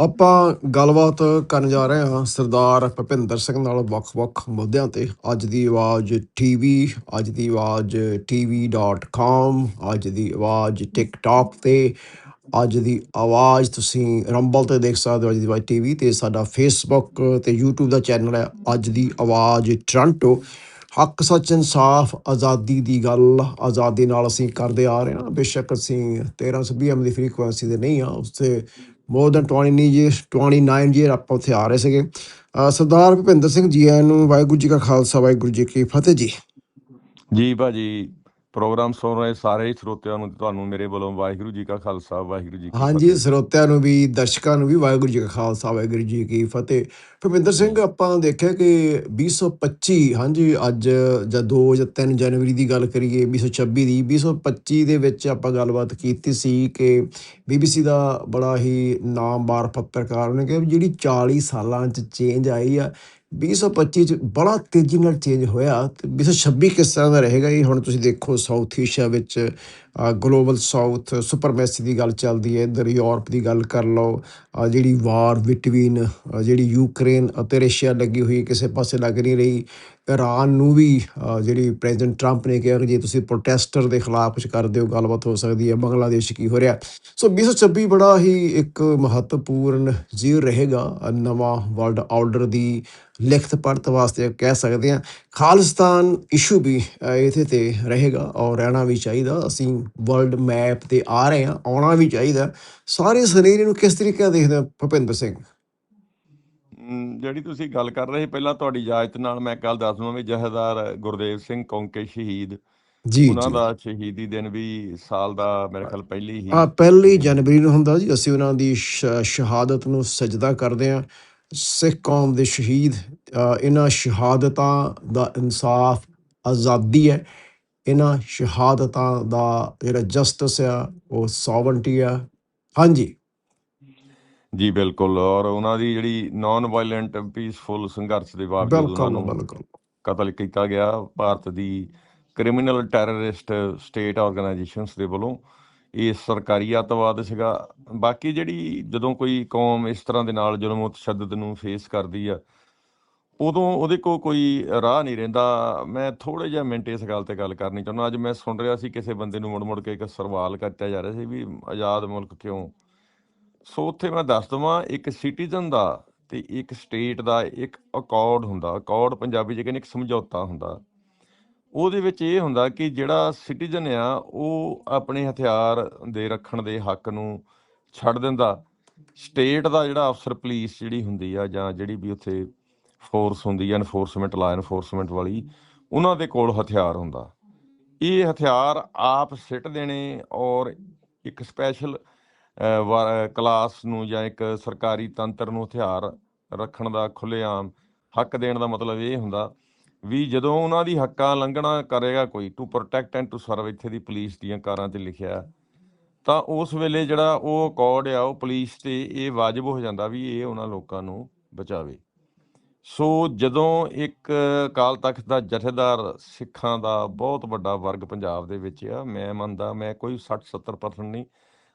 ਆਪਾਂ ਗੱਲਬਾਤ ਕਰਨ ਜਾ ਰਹੇ ਹਾਂ ਸਰਦਾਰ ਭੁਪਿੰਦਰ ਸਿੰਘ ਨਾਲ ਵੱਖ-ਵੱਖ ਮੁੱਦਿਆਂ ਤੇ। ਅੱਜ ਦੀ ਆਵਾਜ਼ ਟੀਵੀ ਅੱਜ ਦੀ ਆਵਾਜ਼ tv.com ਅੱਜ ਦੀ ਆਵਾਜ਼ ਟਿਕਟੌਕ ਤੇ। ਅੱਜ ਦੀ ਆਵਾਜ਼ ਤੁਸੀਂ ਰੰਬਲ ਤੇ ਦੇਖ ਸਕਦੇ ਹੋ, ਅੱਜ ਦੀ ਆਵਾਜ਼ ਟੀਵੀ ਤੇ। ਸਾਡਾ ਫੇਸਬੁੱਕ ਤੇ YouTube ਦਾ ਚੈਨਲ ਹੈ, ਅੱਜ ਦੀ ਆਵਾਜ਼ ਟੋਰਾਂਟੋ ਹੱਕ, ਸੱਚ, ਇਨਸਾਫ, ਆਜ਼ਾਦੀ ਦੀ ਗੱਲ, ਆਜ਼ਾਦੀ ਨਾਲ ਅਸੀਂ ਕਰਦੇ ਆ ਰਹੇ ਹਾਂ। ਬੇਸ਼ੱਕ ਅਸੀਂ 1320 ਐਮ ਦੀ ਫ੍ਰੀਕੁਐਂਸੀ ਤੇ ਨਹੀਂ ਆ ਉਸ ਤੇ ਮੋਰ ਦੈਨ 29 years 29 year ਆਪਾਂ ਉੱਥੇ ਆ ਰਹੇ ਸੀਗੇ। ਸਰਦਾਰ ਭੁਪਿੰਦਰ ਸਿੰਘ ਜੀ ਆਇਆਂ ਨੂੰ ਵਾਹਿਗੁਰੂ ਜੀ ਕਾ ਖਾਲਸਾ, ਵਾਹਿਗੁਰੂ ਜੀ ਕੀ ਫਤਿਹ ਜੀ। ਜੀ ਭਾਜੀ ਪ੍ਰੋਗਰਾਮ ਸੁਣ ਰਹੇ ਸਾਰੇ ਸਰੋਤਿਆਂ ਨੂੰ ਤੁਹਾਨੂੰ ਮੇਰੇ ਵੱਲੋਂ ਵਾਹਿਗੁਰੂ ਜੀ ਕਾ ਖਾਲਸਾ ਵਾਹਿਗੁਰੂ ਜੀ ਕੀ ਹਾਂਜੀ ਸਰੋਤਿਆਂ ਨੂੰ ਵੀ ਦਰਸ਼ਕਾਂ ਨੂੰ ਵੀ ਵਾਹਿਗੁਰੂ ਜੀ ਕਾ ਖਾਲਸਾ ਵਾਹਿਗੁਰੂ ਜੀ ਕੀ ਫਤਿਹ। ਭੁਪਿੰਦਰ ਸਿੰਘ ਆਪਾਂ ਦੇਖਿਆ ਕਿ 2025 ਹਾਂਜੀ ਅੱਜ ਜਾਂ 2 ਜਾਂ 3 ਜਨਵਰੀ ਦੀ ਗੱਲ ਕਰੀਏ 2026 ਦੀ 2025 ਦੇ ਵਿੱਚ ਆਪਾਂ ਗੱਲਬਾਤ ਕੀਤੀ ਸੀ ਕਿ BBC ਦਾ ਬੜਾ ਹੀ ਨਾਮਵਰ ਪੱਤਰਕਾਰ ਕਿਹਾ ਵੀ ਜਿਹੜੀ 40 ਸਾਲਾਂ 'ਚ ਚੇਂਜ ਆਈ ਆ 2025 ਚ ਬੜਾ ਤੇਜ਼ੀ ਨਾਲ ਚੇਂਜ ਹੋਇਆ ਤੇ 2026 ਕਿਸ ਤਰ੍ਹਾਂ ਦਾ ਰਹੇਗਾ ਇਹ ਹੁਣ ਤੁਸੀਂ ਦੇਖੋ ਸਾਊਥ ਏਸ਼ੀਆ ਵਿੱਚ ਗਲੋਬਲ ਸਾਊਥ ਸੁਪਰਮੈਸੀ ਦੀ ਗੱਲ ਚੱਲਦੀ ਹੈ, ਇੱਧਰ ਯੂਰਪ ਦੀ ਗੱਲ ਕਰ ਲਓ ਜਿਹੜੀ ਵਾਰ ਬਿਟਵੀਨ ਜਿਹੜੀ ਯੂਕਰੇਨ ਅਤੇ ਰਸ਼ੀਆ ਲੱਗੀ ਹੋਈ ਕਿਸੇ ਪਾਸੇ ਲੱਗ ਨਹੀਂ ਰਹੀ। ਇਰਾਨ ਨੂੰ ਵੀ ਜਿਹੜੀ ਪ੍ਰੈਜ਼ੀਡੈਂਟ ਟਰੰਪ ਨੇ ਕਿਹਾ ਕਿ ਜੇ ਤੁਸੀਂ ਪ੍ਰੋਟੈਸਟਰ ਦੇ ਖਿਲਾਫ ਕੁਝ ਕਰਦੇ ਹੋ, ਗੱਲਬਾਤ ਹੋ ਸਕਦੀ ਹੈ ਬੰਗਲਾਦੇਸ਼ ਕੀ ਹੋ ਰਿਹਾ। ਸੋ 2026 ਬੜਾ ਹੀ ਇੱਕ ਮਹੱਤਵਪੂਰਨ ਜ਼ੀਰ ਰਹੇਗਾ ਨਵਾਂ ਵਰਲਡ ਆਰਡਰ ਦੀ ਲਿਖਤ ਪੜਤ ਵਾਸਤੇ ਕਹਿ ਸਕਦੇ ਹਾਂ। ਖਾਲਿਸਤਾਨ ਇਸ਼ੂ ਵੀ ਇਹਦੇ ਤੇ ਰਹੇਗਾ ਔਰ ਰਹਿਣਾ ਵੀ ਚਾਹੀਦਾ। ਅਸੀਂ ਵਰਲਡ ਮੈਪ ਤੇ ਆ ਰਹੇ ਹਾਂ ਆਉਣਾ ਵੀ ਚਾਹੀਦਾ। ਸਾਰੇ ਸਰੀਰ ਨੂੰ ਕਿਸ ਤਰੀਕੇ ਨਾਲ ਦੇਖਦੇ ਭੁਪਿੰਦਰ ਸਿੰਘ? ਜਿਹੜੀ ਤੁਸੀਂ ਗੱਲ ਕਰ ਰਹੇ ਪਹਿਲਾਂ ਤੁਹਾਡੀ ਇਜਾਜ਼ਤ ਨਾਲ ਮੈਂ ਕੱਲ ਦੱਸ ਦਵਾਂ ਵੀ ਜਹੇਦਾਰ ਗੁਰਦੇਵ ਸਿੰਘ ਕੌਂਕੇ ਸ਼ਹੀਦ ਜੀ ਉਹਨਾਂ ਦਾ ਸ਼ਹੀਦੀ ਦਿਨ ਵੀ ਸਾਲ ਦਾ ਮੇਰੇ ਖਿਆਲ ਪਹਿਲੀ ਹੀ ਆ ਪਹਿਲੀ ਜਨਵਰੀ ਨੂੰ ਹੁੰਦਾ ਜੀ ਅਸੀਂ ਉਹਨਾਂ ਦੀ ਸ਼ਹਾਦਤ ਨੂੰ ਸਜਦਾ ਕਰਦੇ ਹਾਂ। ਸਿੱਖ ਕੌਮ ਦੇ ਸ਼ਹੀਦ ਇਹਨਾਂ ਸ਼ਹਾਦਤਾਂ ਦਾ ਇਨਸਾਫ ਆਜ਼ਾਦੀ ਹੈ। ਇਹਨਾਂ ਸ਼ਹਾਦਤਾਂ ਦਾ ਜਿਹੜਾ ਜਸਟਿਸ ਆ ਉਹ ਸੋਵਰਨਟੀ ਆ। ਹਾਂਜੀ। ਜੀ ਬਿਲਕੁਲ। ਔਰ ਉਹਨਾਂ ਦੀ ਜਿਹੜੀ ਨਾਨ ਵਾਇਲੈਂਟ ਪੀਸਫੁਲ ਸੰਘਰਸ਼ ਦੇ ਬਾਵਜੂਦ ਉਹਨਾਂ ਨੂੰ ਬਿਲਕੁਲ। ਕਤਲ ਕੀਤਾ ਗਿਆ। ਭਾਰਤ ਦੀ ਕ੍ਰਿਮੀਨਲ ਟੈਰਰਿਸਟ ਸਟੇਟ ਆਰਗੇਨਾਈਜੇਸ਼ਨਸ ਦੇ ਵੱਲੋਂ ਇਹ ਸਰਕਾਰੀ ਅੱਤਵਾਦ ਸੀਗਾ। ਬਾਕੀ ਜਿਹੜੀ ਜਦੋਂ ਕੋਈ ਕੌਮ ਇਸ ਤਰ੍ਹਾਂ ਦੇ ਨਾਲ ਜ਼ੁਲਮ ਤਸ਼ੱਦਦ ਨੂੰ ਫੇਸ ਕਰਦੀ ਆ, ਉਦੋਂ ਉਹਦੇ ਕੋਲ ਕੋਈ ਰਾਹ ਨਹੀਂ ਰਹਿੰਦਾ। ਮੈਂ ਥੋੜੇ ਜਿਹਾ ਮਿੰਟ ਇਸ ਗੱਲ ਤੇ ਗੱਲ ਕਰਨੀ ਚਾਹੁੰਦਾ। ਅੱਜ ਮੈਂ ਸੁਣ ਰਿਹਾ ਸੀ ਕਿਸੇ ਬੰਦੇ ਨੂੰ ਮੁੜ ਮੁੜ ਕੇ ਇੱਕ ਸਵਾਲ ਕਰਤਾ ਜਾ ਰਿਹਾ ਸੀ ਵੀ ਆਜ਼ਾਦ ਮੁਲਕ ਕਿਉਂ? ਸੋ ਉੱਥੇ ਮੈਂ ਦੱਸ ਦਵਾਂ, ਇੱਕ ਸਿਟੀਜ਼ਨ ਦਾ ਤੇ ਇੱਕ ਸਟੇਟ ਦਾ ਇੱਕ ਅਕੋਰਡ ਹੁੰਦਾ। ਅਕੋਰਡ ਪੰਜਾਬੀ ਚ ਕਹਿੰਦੇ ਇੱਕ ਸਮਝੌਤਾ ਹੁੰਦਾ। ਉਹਦੇ ਵਿੱਚ ਇਹ ਹੁੰਦਾ ਕਿ ਜਿਹੜਾ ਸਿਟੀਜ਼ਨ ਆ, ਉਹ ਆਪਣੇ ਹਥਿਆਰ ਦੇ ਰੱਖਣ ਦੇ ਹੱਕ ਨੂੰ ਛੱਡ ਦਿੰਦਾ। ਸਟੇਟ ਦਾ ਜਿਹੜਾ ਅਫਸਰ ਪੁਲਿਸ ਜਿਹੜੀ ਹੁੰਦੀ ਆ ਜਾਂ ਜਿਹੜੀ ਵੀ ਉੱਥੇ ਫੋਰਸ ਹੁੰਦੀ ਆ ਐਨਫੋਰਸਮੈਂਟ ਲਾ ਐਨਫੋਰਸਮੈਂਟ ਵਾਲੀ, ਉਹਨਾਂ ਦੇ ਕੋਲ ਹਥਿਆਰ ਹੁੰਦਾ। ਇਹ ਹਥਿਆਰ ਆਪ ਸਿੱਟ ਦੇਣੇ ਔਰ ਇੱਕ ਸਪੈਸ਼ਲ ਕਲਾਸ ਨੂੰ ਜਾਂ ਇੱਕ ਸਰਕਾਰੀ ਤੰਤਰ ਨੂੰ ਹਥਿਆਰ ਰੱਖਣ ਦਾ ਖੁੱਲ੍ਹੇਆਮ ਹੱਕ ਦੇਣ ਦਾ ਮਤਲਬ ਇਹ ਹੁੰਦਾ ਵੀ ਜਦੋਂ ਉਹਨਾਂ ਦੀ ਹੱਕਾਂ ਲੰਘਣਾ ਕਰੇਗਾ ਕੋਈ to protect and to serve ਇੱਥੇ ਦੀ ਪੁਲਿਸ ਦੀਆਂ ਕਾਰਾਂ ਤੇ ਲਿਖਿਆ, ਤਾਂ ਉਸ ਵੇਲੇ ਜਿਹੜਾ ਉਹ ਅਕੋਰਡ ਆ, ਉਹ ਪੁਲਿਸ ਤੇ ਇਹ ਵਾਜਬ ਹੋ ਜਾਂਦਾ ਵੀ ਇਹ ਉਹਨਾਂ ਲੋਕਾਂ ਨੂੰ ਬਚਾਵੇ। ਸੋ ਜਦੋਂ ਇੱਕ ਅਕਾਲ ਤਖਤ ਦਾ ਜਥੇਦਾਰ ਸਿੱਖਾਂ ਦਾ ਬਹੁਤ ਵੱਡਾ ਵਰਗ ਪੰਜਾਬ ਦੇ ਵਿੱਚ ਆ, ਮੈਂ ਮੰਨਦਾ, ਮੈਂ ਕੋਈ 60 70% ਨਹੀਂ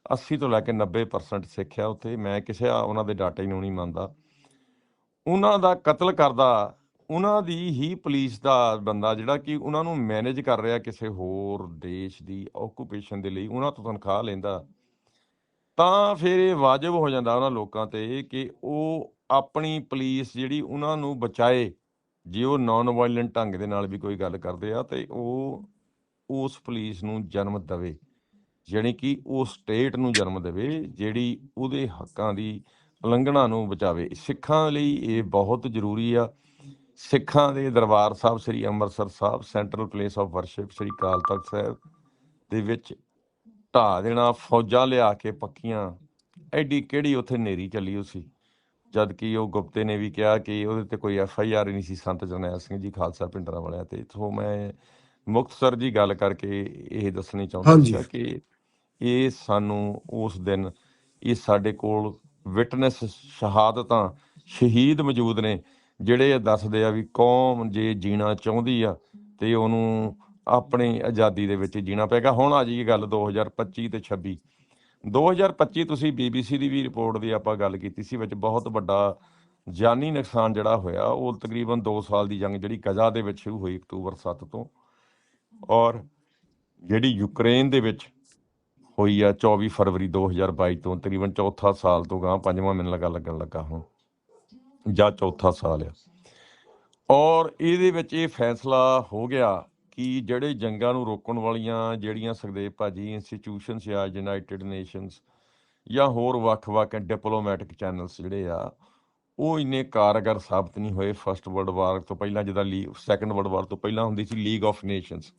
80 ਤੋਂ ਲੈ ਕੇ 90% ਸਿੱਖ ਆ ਉੱਥੇ, ਮੈਂ ਕਿਸੇ ਉਹਨਾਂ ਦੇ ਡਾਟੇ ਨੂੰ ਨਹੀਂ ਮੰਨਦਾ। ਉਹਨਾਂ ਦਾ ਕਤਲ ਕਰਦਾ ਉਹਨਾਂ ਦੀ ਹੀ ਪੁਲਿਸ ਦਾ ਬੰਦਾ ਜਿਹੜਾ ਕਿ ਉਹਨਾਂ ਨੂੰ ਮੈਨੇਜ ਕਰ ਰਿਹਾ ਕਿਸੇ ਹੋਰ ਦੇਸ਼ ਦੀ ਆਕੂਪੇਸ਼ਨ ਦੇ ਲਈ, ਉਹਨਾਂ ਤੋਂ ਤਨਖਾਹ ਲੈਂਦਾ। ਤਾਂ ਫਿਰ ਇਹ ਵਾਜਬ ਹੋ ਜਾਂਦਾ ਉਹਨਾਂ ਲੋਕਾਂ ਤੇ ਕਿ ਉਹ ਆਪਣੀ ਪੁਲਿਸ ਜਿਹੜੀ ਉਹਨਾਂ ਨੂੰ ਬਚਾਏ, ਜੇ ਉਹ ਨਾਨ ਵਾਇਲੈਂਟ ਢੰਗ ਦੇ ਨਾਲ ਵੀ ਕੋਈ ਗੱਲ ਕਰਦੇ ਆ ਤੇ ਉਹ ਉਸ ਪੁਲਿਸ ਨੂੰ ਜਨਮ ਦੇਵੇ, ਜਾਣੀ ਕਿ ਉਹ ਸਟੇਟ ਨੂੰ ਜਨਮ ਦੇਵੇ, ਜਿਹੜੀ ਉਹਦੇ ਹੱਕਾਂ ਦੀ ਉਲੰਘਣਾ ਨੂੰ ਬਚਾਵੇ। ਸਿੱਖਾਂ ਲਈ ਇਹ ਬਹੁਤ ਜ਼ਰੂਰੀ ਆ। ਸਿੱਖਾਂ ਦੇ Darbar Sahib Sri Amritsar Sahib central place of worship Sri Akal Takht Sahib ਦੇ ਵਿੱਚ ਢਾਹ ਦੇਣਾ ਫੌਜਾਂ ਲਿਆ ਕੇ ਪੱਕੀਆਂ। ਐਡੀ ਕਿਹੜੀ ਉੱਥੇ ਨੇਰੀ ਚੱਲੀ ਹੋ ਸੀ? ਜਦ ਕਿ ਉਹ ਗੁਪਤੇ ਨੇ ਵੀ ਕਿਹਾ ਕਿ ਉਹਦੇ ਤੇ ਕੋਈ ਐਫ ਆਈ ਆਰ ਨਹੀਂ ਸੀ। ਸੰਤ ਜਰਨੈਲ ਸਿੰਘ ਜੀ ਖਾਲਸਾ ਪਿੰਡਰਾਂ ਵਾਲਿਆਂ ਤੇ। ਸੋ ਮੈਂ ਮੁਕਤਸਰ ਜੀ ਗੱਲ ਕਰਕੇ ਇਹ ਦੱਸਣੀ ਚਾਹੁੰਦਾ। ਸੀਗਾ ਕਿ ਇਹ ਸਾਨੂੰ ਉਸ ਦਿਨ ਇਹ ਸਾਡੇ ਕੋਲ ਵਿਟਨੈਸ ਸ਼ਹਾਦਤਾਂ ਸ਼ਹੀਦ ਮੌਜੂਦ ਨੇ। ਜਿਹੜੇ ਇਹ ਦੱਸਦੇ ਆ ਵੀ ਕੌਮ ਜੇ ਜੀਣਾ ਚਾਹੁੰਦੀ ਆ ਤੇ ਉਹਨੂੰ ਆਪਣੀ ਆਜ਼ਾਦੀ ਦੇ ਵਿੱਚ ਜੀਣਾ ਪਏਗਾ ਹੁਣ ਆ ਜੀ ਇਹ ਗੱਲ 2025 ਤੇ 26 2025 ਤੁਸੀਂ BBC ਦੀ ਵੀ ਰਿਪੋਰਟ ਦੀ ਆਪਾਂ ਗੱਲ ਕੀਤੀ ਸੀ, ਵਿੱਚ ਬਹੁਤ ਵੱਡਾ ਜਾਨੀ ਨੁਕਸਾਨ ਜਿਹੜਾ ਹੋਇਆ, ਉਹ ਤਕਰੀਬਨ 2 ਸਾਲ ਦੀ ਜੰਗ ਜਿਹੜੀ ਗਜ਼ਾ ਦੇ ਵਿੱਚ ਸ਼ੁਰੂ ਹੋਈ ਅਕਤੂਬਰ 7 ਤੋਂ। ਔਰ ਜਿਹੜੀ ਯੂਕਰੇਨ ਦੇ ਵਿੱਚ ਹੋਈ ਆ 24 ਫਰਵਰੀ 2022 ਤੋਂ, ਤਕਰੀਬਨ ਚੌਥਾ ਸਾਲ ਤੋਂ ਗਾਂ ਪੰਜਵਾਂ ਮੈਨੂੰ ਲੱਗਾ ਲੱਗਣ ਲੱਗਾ ਹੁਣ। ਜਾਂ ਚੌਥਾ ਸਾਲ ਆ। ਔਰ ਇਹਦੇ ਵਿੱਚ ਇਹ ਫੈਸਲਾ ਹੋ ਗਿਆ ਕਿ ਜਿਹੜੇ ਜੰਗਾਂ ਨੂੰ ਰੋਕਣ ਵਾਲੀਆਂ ਜਿਹੜੀਆਂ ਸੁਖਦੇਵ ਭਾਜੀ ਇੰਸਟੀਟਿਊਸ਼ਨਸ ਆ ਯੂਨਾਈਟਿਡ ਨੇਸ਼ਨਸ ਜਾਂ ਹੋਰ ਵੱਖ-ਵੱਖ ਡਿਪਲੋਮੈਟਿਕ ਚੈਨਲਸ ਜਿਹੜੇ ਆ, ਉਹ ਇੰਨੇ ਕਾਰਗਰ ਸਾਬਤ ਨਹੀਂ ਹੋਏ ਫਰਸਟ ਵਰਲਡ ਵਾਰ ਤੋਂ ਪਹਿਲਾਂ ਜਿਹਦਾ ਲੀ ਸੈਕੰਡ ਵਰਲਡ ਵਾਰ ਤੋਂ ਪਹਿਲਾਂ ਹੁੰਦੀ ਸੀ ਲੀਗ ਆਫ ਨੇਸ਼ਨਸ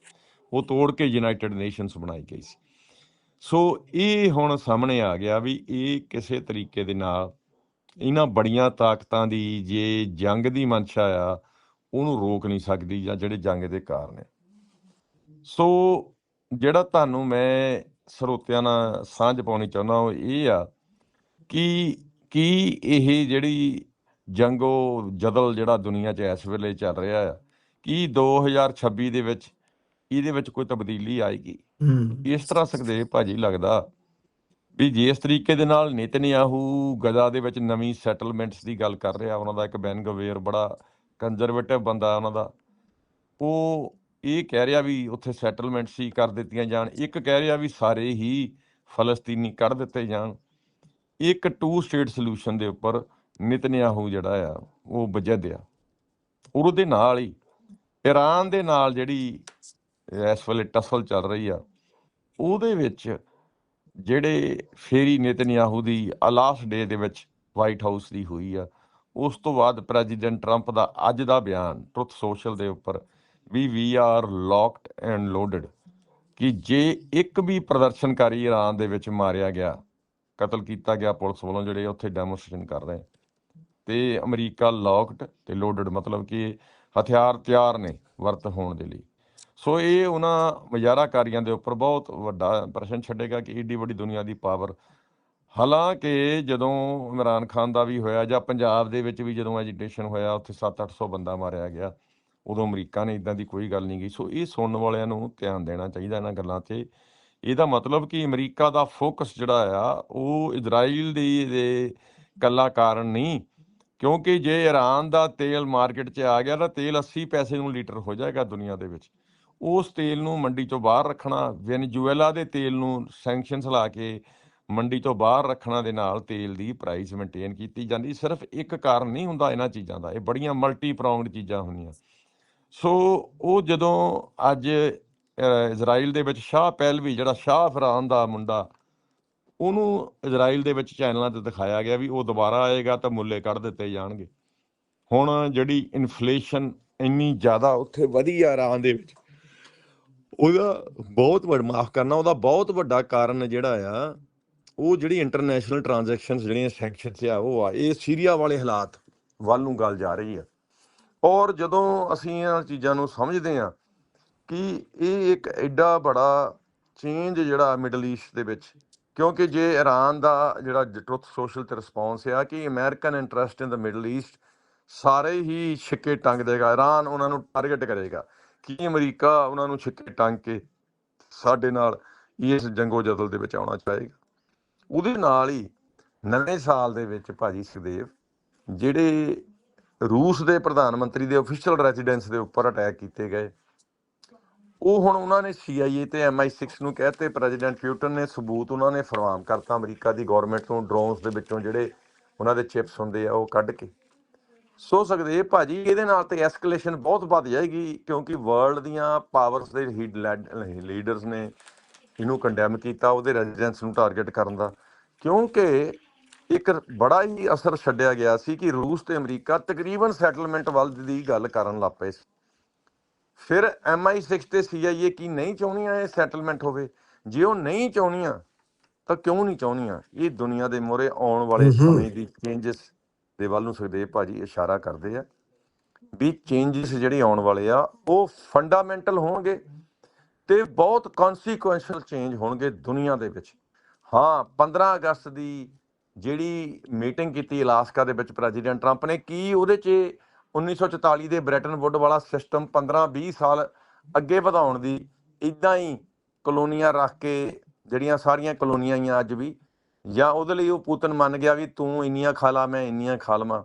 ਉਹ ਤੋੜ ਕੇ ਯੂਨਾਈਟਿਡ ਨੇਸ਼ਨਸ ਬਣਾਈ ਗਈ ਸੀ। ਸੋ ਇਹ ਹੁਣ ਸਾਹਮਣੇ ਆ ਗਿਆ ਵੀ ਇਹ ਕਿਸੇ ਤਰੀਕੇ ਦੇ ਨਾਲ ਇਹਨਾਂ ਬੜੀਆਂ ਤਾਕਤਾਂ ਦੀ ਜੇ ਜੰਗ ਦੀ ਮਨਸ਼ਾ ਆ ਉਹਨੂੰ ਰੋਕ ਨਹੀਂ ਸਕਦੀ ਜਾਂ ਜਿਹੜੇ ਜੰਗ ਦੇ ਕਾਰਨ ਆ। ਸੋ ਜਿਹੜਾ ਤੁਹਾਨੂੰ ਮੈਂ ਸਰੋਤਿਆਂ ਨਾਲ ਸਾਂਝ ਪਾਉਣੀ ਚਾਹੁੰਦਾ ਉਹ ਇਹ ਆ ਕਿ ਕੀ ਇਹ ਜਿਹੜੀ ਜੰਗੋ ਜਦਲ ਜਿਹੜਾ ਦੁਨੀਆ 'ਚ ਇਸ ਵੇਲੇ ਚੱਲ ਰਿਹਾ ਆ ਕੀ 2026 ਦੇ ਵਿੱਚ ਇਹਦੇ ਵਿੱਚ ਕੋਈ ਤਬਦੀਲੀ ਆਏਗੀ। ਇਸ ਤਰ੍ਹਾਂ ਸੁਖਦੇਵ ਭਾਜੀ ਲੱਗਦਾ ਵੀ ਜਿਸ ਤਰੀਕੇ ਦੇ ਨਾਲ ਨੇਤਨਯਾਹੂ ਗਜ਼ਾ ਦੇ ਵਿੱਚ ਨਵੀਂ ਸੈਟਲਮੈਂਟਸ ਦੀ ਗੱਲ ਕਰ ਰਿਹਾ, ਉਹਨਾਂ ਦਾ ਇੱਕ ਬੈਨ ਗਵੇਰ ਬੜਾ ਕੰਜ਼ਰਵੇਟਿਵ ਬੰਦਾ ਉਹਨਾਂ ਦਾ, ਉਹ ਇਹ ਕਹਿ ਰਿਹਾ ਵੀ ਉੱਥੇ ਸੈਟਲਮੈਂਟਸ ਹੀ ਕਰ ਦਿੱਤੀਆਂ ਜਾਣ, ਇੱਕ ਕਹਿ ਰਿਹਾ ਵੀ ਸਾਰੇ ਹੀ ਫਲਸਤੀਨੀ ਕੱਢ ਦਿੱਤੇ ਜਾਣ। ਇੱਕ ਟੂ ਸਟੇਟ ਸੋਲੂਸ਼ਨ ਦੇ ਉੱਪਰ ਨਿਤਨਿਆਹੂ ਜਿਹੜਾ ਆ, ਉਹ ਵਜਦਿਆ ਔਰ ਉਹਦੇ ਨਾਲ ਹੀ ਈਰਾਨ ਦੇ ਨਾਲ ਜਿਹੜੀ ਇਸ ਵੇਲੇ ਟਸਲ ਚੱਲ ਰਹੀ ਆ, ਉਹਦੇ ਵਿੱਚ ਜਿਹੜੇ ਫੇਰੀ ਨੇਤਨਯਾਹੂ ਦੀ ਲਾਸਟ ਡੇ ਦੇ ਵਿੱਚ ਵਾਈਟ ਹਾਊਸ ਦੀ ਹੋਈ ਆ, ਉਸ ਤੋਂ ਬਾਅਦ ਪ੍ਰੈਜ਼ੀਡੈਂਟ ਟਰੰਪ ਦਾ ਅੱਜ ਦਾ ਬਿਆਨ ਟਰੁੱਥ ਸੋਸ਼ਲ ਦੇ ਉੱਪਰ ਵੀ we are locked and loaded ਕਿ ਜੇ ਇੱਕ ਵੀ ਪ੍ਰਦਰਸ਼ਨਕਾਰੀ ਈਰਾਨ ਦੇ ਵਿੱਚ ਮਾਰਿਆ ਗਿਆ, ਕਤਲ ਕੀਤਾ ਗਿਆ ਪੁਲਿਸ ਵੱਲੋਂ ਜਿਹੜੇ ਉੱਥੇ ਡੈਮੋਸਟ੍ਰੇਸ਼ਨ ਕਰ ਰਹੇ, ਤੇ ਅਮਰੀਕਾ ਲੌਕਡ ਤੇ ਲੋਡਡ ਮਤਲਬ ਕਿ ਹਥਿਆਰ ਤਿਆਰ ਨੇ ਵਰਤ ਹੋਣ ਦੇ ਲਈ। ਸੋ ਇਹ ਉਹਨਾਂ ਮਜ਼ਾਰਾਕਾਰੀਆਂ ਦੇ ਉੱਪਰ ਬਹੁਤ ਵੱਡਾ ਪ੍ਰਸ਼ਨ ਛੱਡੇਗਾ ਕਿ ਏਡੀ ਵੱਡੀ ਦੁਨੀਆ ਦੀ ਪਾਵਰ ਹਾਲਾਂਕਿ ਜਦੋਂ ਇਮਰਾਨ ਖਾਨ ਦਾ ਵੀ ਹੋਇਆ ਜਾਂ ਪੰਜਾਬ ਦੇ ਵਿੱਚ ਵੀ ਜਦੋਂ ਐਜੀਟੇਸ਼ਨ ਹੋਇਆ, ਉੱਥੇ 7-800 ਬੰਦਾ ਮਾਰਿਆ ਗਿਆ। ਉਦੋਂ ਅਮਰੀਕਾ ਨੇ ਇਦਾਂ ਦੀ ਕੋਈ ਗੱਲ ਨਹੀਂ ਗਈ। ਸੋ ਇਹ ਸੁਣਨ ਵਾਲਿਆਂ ਨੂੰ ਧਿਆਨ ਦੇਣਾ ਚਾਹੀਦਾ ਇਹਨਾਂ ਗੱਲਾਂ ਤੇ। ਇਹਦਾ ਮਤਲਬ ਕਿ ਅਮਰੀਕਾ ਦਾ ਫੋਕਸ ਜਿਹੜਾ ਆ, ਉਹ ਇਜ਼ਰਾਈਲ ਦੀ ਦੇ ਕੱਲਾ ਕਾਰਨ ਨਹੀਂ। ਕਿਉਂਕਿ ਜੇ ਇਰਾਨ ਦਾ ਤੇਲ ਮਾਰਕੀਟ 'ਚ ਆ ਗਿਆ ਤਾਂ ਤੇਲ 80 ਪੈਸੇ ਨੂੰ ਲੀਟਰ ਹੋ ਜਾਏਗਾ ਦੁਨੀਆ ਦੇ ਵਿੱਚ। ਉਸ ਤੇਲ ਨੂੰ ਮੰਡੀ ਤੋਂ ਬਾਹਰ ਰੱਖਣਾ, ਵੈਨੇਜ਼ੁਏਲਾ ਦੇ ਤੇਲ ਨੂੰ ਸੈਂਕਸ਼ਨਸ ਲਾ ਕੇ ਮੰਡੀ ਤੋਂ ਬਾਹਰ ਰੱਖਣਾ ਦੇ ਨਾਲ ਤੇਲ ਦੀ ਪ੍ਰਾਈਸ ਮੇਨਟੇਨ ਕੀਤੀ ਜਾਂਦੀ। ਸਿਰਫ ਇੱਕ ਕਾਰਨ ਨਹੀਂ ਹੁੰਦਾ ਇਹਨਾਂ ਚੀਜ਼ਾਂ ਦਾ, ਇਹ ਬੜੀਆਂ ਮਲਟੀ ਪ੍ਰੋਂਗਡ ਚੀਜ਼ਾਂ ਹੁੰਦੀਆਂ। ਸੋ ਉਹ ਜਦੋਂ ਅੱਜ ਇਜ਼ਰਾਈਲ ਦੇ ਵਿੱਚ ਸ਼ਾਹ ਪਹਿਲਵੀ ਜਿਹੜਾ ਸ਼ਾਹ ਫਰਾਨ ਦਾ ਮੁੰਡਾ, ਉਹਨੂੰ ਇਜ਼ਰਾਈਲ ਦੇ ਵਿੱਚ ਚੈਨਲਾਂ ਤੇ ਦਿਖਾਇਆ ਗਿਆ ਵੀ ਉਹ ਦੁਬਾਰਾ ਆਏਗਾ ਤਾਂ ਮੁੱਲੇ ਕੱਢ ਦਿੱਤੇ ਜਾਣਗੇ। ਹੁਣ ਜਿਹੜੀ ਇਨਫਲੇਸ਼ਨ ਇੰਨੀ ਜ਼ਿਆਦਾ ਉੱਥੇ ਵਧੀ ਆ ਇਰਾਨ ਦੇ ਵਿੱਚ ਉਹਦਾ ਬਹੁਤ ਵੱਡਾ, ਮਾਫ ਕਰਨਾ, ਉਹਦਾ ਬਹੁਤ ਵੱਡਾ ਕਾਰਨ ਜਿਹੜਾ ਆ, ਉਹ ਜਿਹੜੀ ਇੰਟਰਨੈਸ਼ਨਲ ਟ੍ਰਾਂਜੈਕਸ਼ਨਸ ਜਿਹੜੀਆਂ ਸੈਂਕਸ਼ਨਸ ਆ, ਉਹ ਆ, ਇਹ ਸੀਰੀਆ ਵਾਲੇ ਹਾਲਾਤ ਵੱਲ ਨੂੰ ਗੱਲ ਜਾ ਰਹੀ ਆ। ਔਰ ਜਦੋਂ ਅਸੀਂ ਇਹਨਾਂ ਚੀਜ਼ਾਂ ਨੂੰ ਸਮਝਦੇ ਆ ਕਿ ਇਹ ਇੱਕ ਐਡਾ ਬੜਾ ਚੇਂਜ ਜਿਹੜਾ ਮਿਡਲ ਈਸਟ ਦੇ ਵਿੱਚ, ਕਿਉਂਕਿ ਜੇ ਈਰਾਨ ਦਾ ਜਿਹੜਾ ਟਰੁੱਥ ਸੋਸ਼ਲ ਤੇ ਰਿਸਪੌਂਸ ਆ ਕਿ American interest in the Middle East ਸਾਰੇ ਹੀ ਛਿੱਕੇ ਟੰਗ ਦੇਗਾ ਈਰਾਨ ਉਹਨਾਂ ਨੂੰ ਟਾਰਗੇਟ ਕਰੇਗਾ ਕੀ ਅਮਰੀਕਾ ਉਹਨਾਂ ਨੂੰ ਛਿੱਕੇ ਟੰਗ ਕੇ ਸਾਡੇ ਨਾਲ ਇਸ ਜੰਗੋ ਜਦਲ ਦੇ ਵਿੱਚ ਆਉਣਾ ਚਾਹੇਗਾ? ਉਹਦੇ ਨਾਲ ਹੀ ਨਵੇਂ ਸਾਲ ਦੇ ਵਿੱਚ ਭਾਜੀ ਸੁਖਦੇਵ, ਜਿਹੜੇ ਰੂਸ ਦੇ ਪ੍ਰਧਾਨ ਮੰਤਰੀ ਦੇ ਅਫੀਸ਼ੀਅਲ ਰੈਜ਼ੀਡੈਂਸ ਦੇ ਉੱਪਰ ਅਟੈਕ ਕੀਤੇ ਗਏ, ਉਹ ਹੁਣ ਉਹਨਾਂ ਨੇ CIA ਤੇ MI6 ਨੂੰ ਕਹਤੇ ਪ੍ਰੈਜ਼ੀਡੈਂਟ ਪਿਊਟਨ ਨੇ ਸਬੂਤ ਉਹਨਾਂ ਨੇ ਫਰਮਾਮ ਕਰਤਾ ਅਮਰੀਕਾ ਦੀ ਗਵਰਨਮੈਂਟ ਤੋਂ ਡਰੋਨਸ ਦੇ ਵਿੱਚੋਂ ਜਿਹੜੇ ਉਹਨਾਂ ਦੇ ਚਿਪਸ ਹੁੰਦੇ ਆ ਉਹ ਕੱਢ ਕੇ। ਸੋ ਸਕਦੇ ਇਹ ਭਾਜੀ ਇਹਦੇ ਨਾਲ ਤੇ ਐਸਕੇਲੇਸ਼ਨ ਬਹੁਤ ਵੱਧ ਜਾਏਗੀ ਕਿਉਂਕਿ ਵਰਲਡ ਦੀਆਂ ਪਾਵਰਸ ਦੇ ਲੀਡਰਸ ਨੇ ਇਹਨੂੰ ਕੰਡੈਮ ਕੀਤਾ ਉਹਦੇ ਰੈਜ਼ੀਡੈਂਸ ਨੂੰ ਟਾਰਗੇਟ ਕਰਨ ਦਾ। ਕਿਉਂਕਿ ਇੱਕ ਬੜਾ ਹੀ ਅਸਰ ਛੱਡਿਆ ਗਿਆ ਸੀ ਕਿ ਰੂਸ ਤੇ ਅਮਰੀਕਾ ਤਕਰੀਬਨ ਸੈਟਲਮੈਂਟ ਵੱਲ ਦੀ ਗੱਲ ਕਰਨ ਲੱਗ ਪਏ ਸੀ। ਫਿਰ MI6 ਤੇ CIA ਕੀ ਨਹੀਂ ਚਾਹੁੰਦੀਆਂ ਇਹ ਸੈਟਲਮੈਂਟ ਹੋਵੇ? ਜੇ ਉਹ ਨਹੀਂ ਚਾਹੁੰਦੀਆਂ ਤਾਂ ਕਿਉਂ ਨਹੀਂ ਚਾਹੁੰਦੀਆਂ? ਇਹ ਦੁਨੀਆ ਦੇ ਮੋਰੇ ਆਉਣ ਵਾਲੇ। ਸਮੇਂ ਦੀ ਚੇਂਜਸ ਦੇ ਵੱਲ ਨੂੰ ਸੁਖਦੇਵ ਭਾਜੀ ਇਸ਼ਾਰਾ ਕਰਦੇ ਆ ਵੀ ਚੇਂਜਸ ਜਿਹੜੇ ਆਉਣ ਵਾਲੇ ਆ, ਉਹ ਫੰਡਾਮੈਂਟਲ ਹੋਣਗੇ ਤੇ ਬਹੁਤ ਕਨਸੀਕੁਐਂਸ਼ੀਅਲ ਚੇਂਜ ਹੋਣਗੇ ਦੁਨੀਆ ਦੇ ਵਿੱਚ। ਹਾਂ 15 ਅਗਸਤ ਦੀ ਜਿਹੜੀ ਮੀਟਿੰਗ ਕੀਤੀ ਅਲਾਸਕਾ ਦੇ ਵਿੱਚ ਪ੍ਰੈਜ਼ੀਡੈਂਟ ਟਰੰਪ ਨੇ, ਕੀ ਉਹਦੇ 'ਚ 1944 ਦੇ ਬ੍ਰੈਟਨ ਵੁੱਡ ਵਾਲਾ ਸਿਸਟਮ 15 20 ਸਾਲ ਅੱਗੇ ਵਧਾਉਣ ਦੀ ਇਦਾਂ ਹੀ ਕਲੋਨੀਆਂ ਰੱਖ ਕੇ ਜਿਹੜੀਆਂ ਸਾਰੀਆਂ ਕਲੋਨੀਆਂ ਆਈਆਂ ਅੱਜ ਵੀ ਜਾਂ ਉਹਦੇ ਲਈ ਉਹ ਪੁਤਨ ਮੰਨ ਗਿਆ ਵੀ ਤੂੰ ਇੰਨੀਆਂ ਖਾ ਲਾ ਮੈਂ ਇੰਨੀਆਂ ਖਾ ਲਵਾਂ।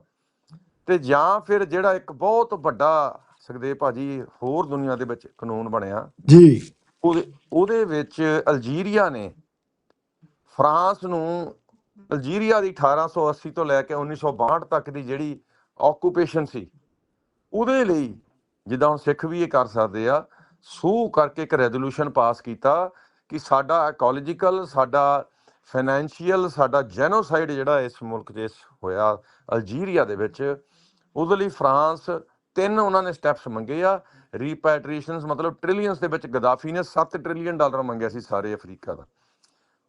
ਤੇ ਜਾਂ ਫਿਰ ਜਿਹੜਾ ਇੱਕ ਬਹੁਤ ਵੱਡਾ ਸੁਖਦੇਵ ਭਾਜੀ ਹੋਰ ਦੁਨੀਆ ਦੇ ਵਿੱਚ ਕਾਨੂੰਨ ਬਣਿਆ ਜੀ। ਉਹਦੇ ਉਹਦੇ ਵਿੱਚ ਅਲਜੀਰੀਆ ਨੇ ਫਰਾਂਸ ਨੂੰ ਅਲਜੀਰੀਆ ਦੀ 1880 ਤੋਂ ਲੈ ਕੇ 1962 ਤੱਕ ਦੀ ਜਿਹੜੀ ਆਕੂਪੇਸ਼ਨ ਸੀ ਉਹਦੇ ਲਈ ਜਿੱਦਾਂ ਹੁਣ ਸਿੱਖ ਵੀ ਇਹ ਕਰ ਸਕਦੇ ਆ ਸੂ ਕਰਕੇ ਇੱਕ ਰੈਜ਼ੋਲੂਸ਼ਨ ਪਾਸ ਕੀਤਾ ਕਿ ਸਾਡਾ ਇਕੋਲੋਜੀਕਲ ਸਾਡਾ ਫਾਈਨੈਂਸ਼ੀਅਲ ਸਾਡਾ ਜੈਨੋਸਾਈਡ ਜਿਹੜਾ ਇਸ ਮੁਲਕ 'ਚ ਹੋਇਆ ਅਲਜੀਰੀਆ ਦੇ ਵਿੱਚ, ਉਹਦੇ ਲਈ ਫਰਾਂਸ ਤਿੰਨ ਉਹਨਾਂ ਨੇ ਸਟੈਪਸ ਮੰਗੇ ਆ ਰੀਪੈਟਰੀਏਸ਼ਨਸ ਮਤਲਬ ਟ੍ਰਿਲੀਅਨਸ ਦੇ ਵਿੱਚ ਗਦਾਫੀ ਨੇ 7 ਟ੍ਰਿਲੀਅਨ ਡਾਲਰ ਮੰਗਿਆ ਸੀ ਸਾਰੇ ਅਫਰੀਕਾ ਦਾ।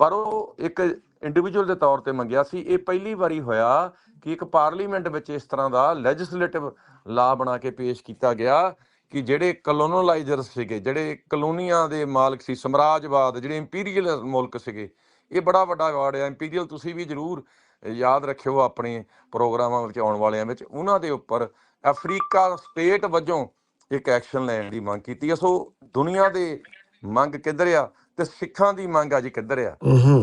ਪਰ ਉਹ ਇੱਕ ਇੰਡੀਵਿਜੂਅਲ ਦੇ ਤੌਰ ਤੇ ਮੰਗਿਆ ਸੀ, ਇਹ ਪਹਿਲੀ ਵਾਰੀ ਹੋਇਆ ਕਿ ਇੱਕ ਪਾਰਲੀਮੈਂਟ ਵਿੱਚ ਇਸ ਤਰ੍ਹਾਂ ਦਾ ਲੈਜਿਸਲੇਟਿਵ ਲਾ ਬਣਾ ਕੇ ਪੇਸ਼ ਕੀਤਾ ਗਿਆ ਕਿ ਜਿਹੜੇ ਕਲੋਨਲਾਈਜ਼ਰ ਸੀਗੇ, ਜਿਹੜੇ ਕਲੋਨੀਆਂ ਦੇ ਮਾਲਕ ਸੀ, ਸਮਰਾਜਵਾਦ, ਜਿਹੜੇ ਇੰਪੀਰੀਅਲ ਮੁਲਕ ਸੀਗੇ ਇਹ ਬੜਾ ਵੱਡਾ ਵਾਰਡ ਹੈ ਇੰਪੀਰੀਅਲ ਤੁਸੀਂ ਵੀ ਜ਼ਰੂਰ ਯਾਦ ਰੱਖਿਓ ਆਪਣੇ ਪ੍ਰੋਗਰਾਮਾਂ ਵਿੱਚ ਆਉਣ ਵਾਲਿਆਂ ਵਿੱਚ। ਉਹਨਾਂ ਦੇ ਉੱਪਰ ਅਫਰੀਕਾ ਸਟੇਟ ਵਜੋਂ ਇੱਕ ਐਕਸ਼ਨ ਲੈਣ ਦੀ ਮੰਗ ਕੀਤੀ ਹੈ ਸੋ ਦੁਨੀਆ ਦੇ ਮੰਗ ਕਿੱਧਰ ਆ ਤੇ ਸਿੱਖਾਂ ਦੀ ਮੰਗ ਅੱਜ ਕਿੱਧਰ ਆ?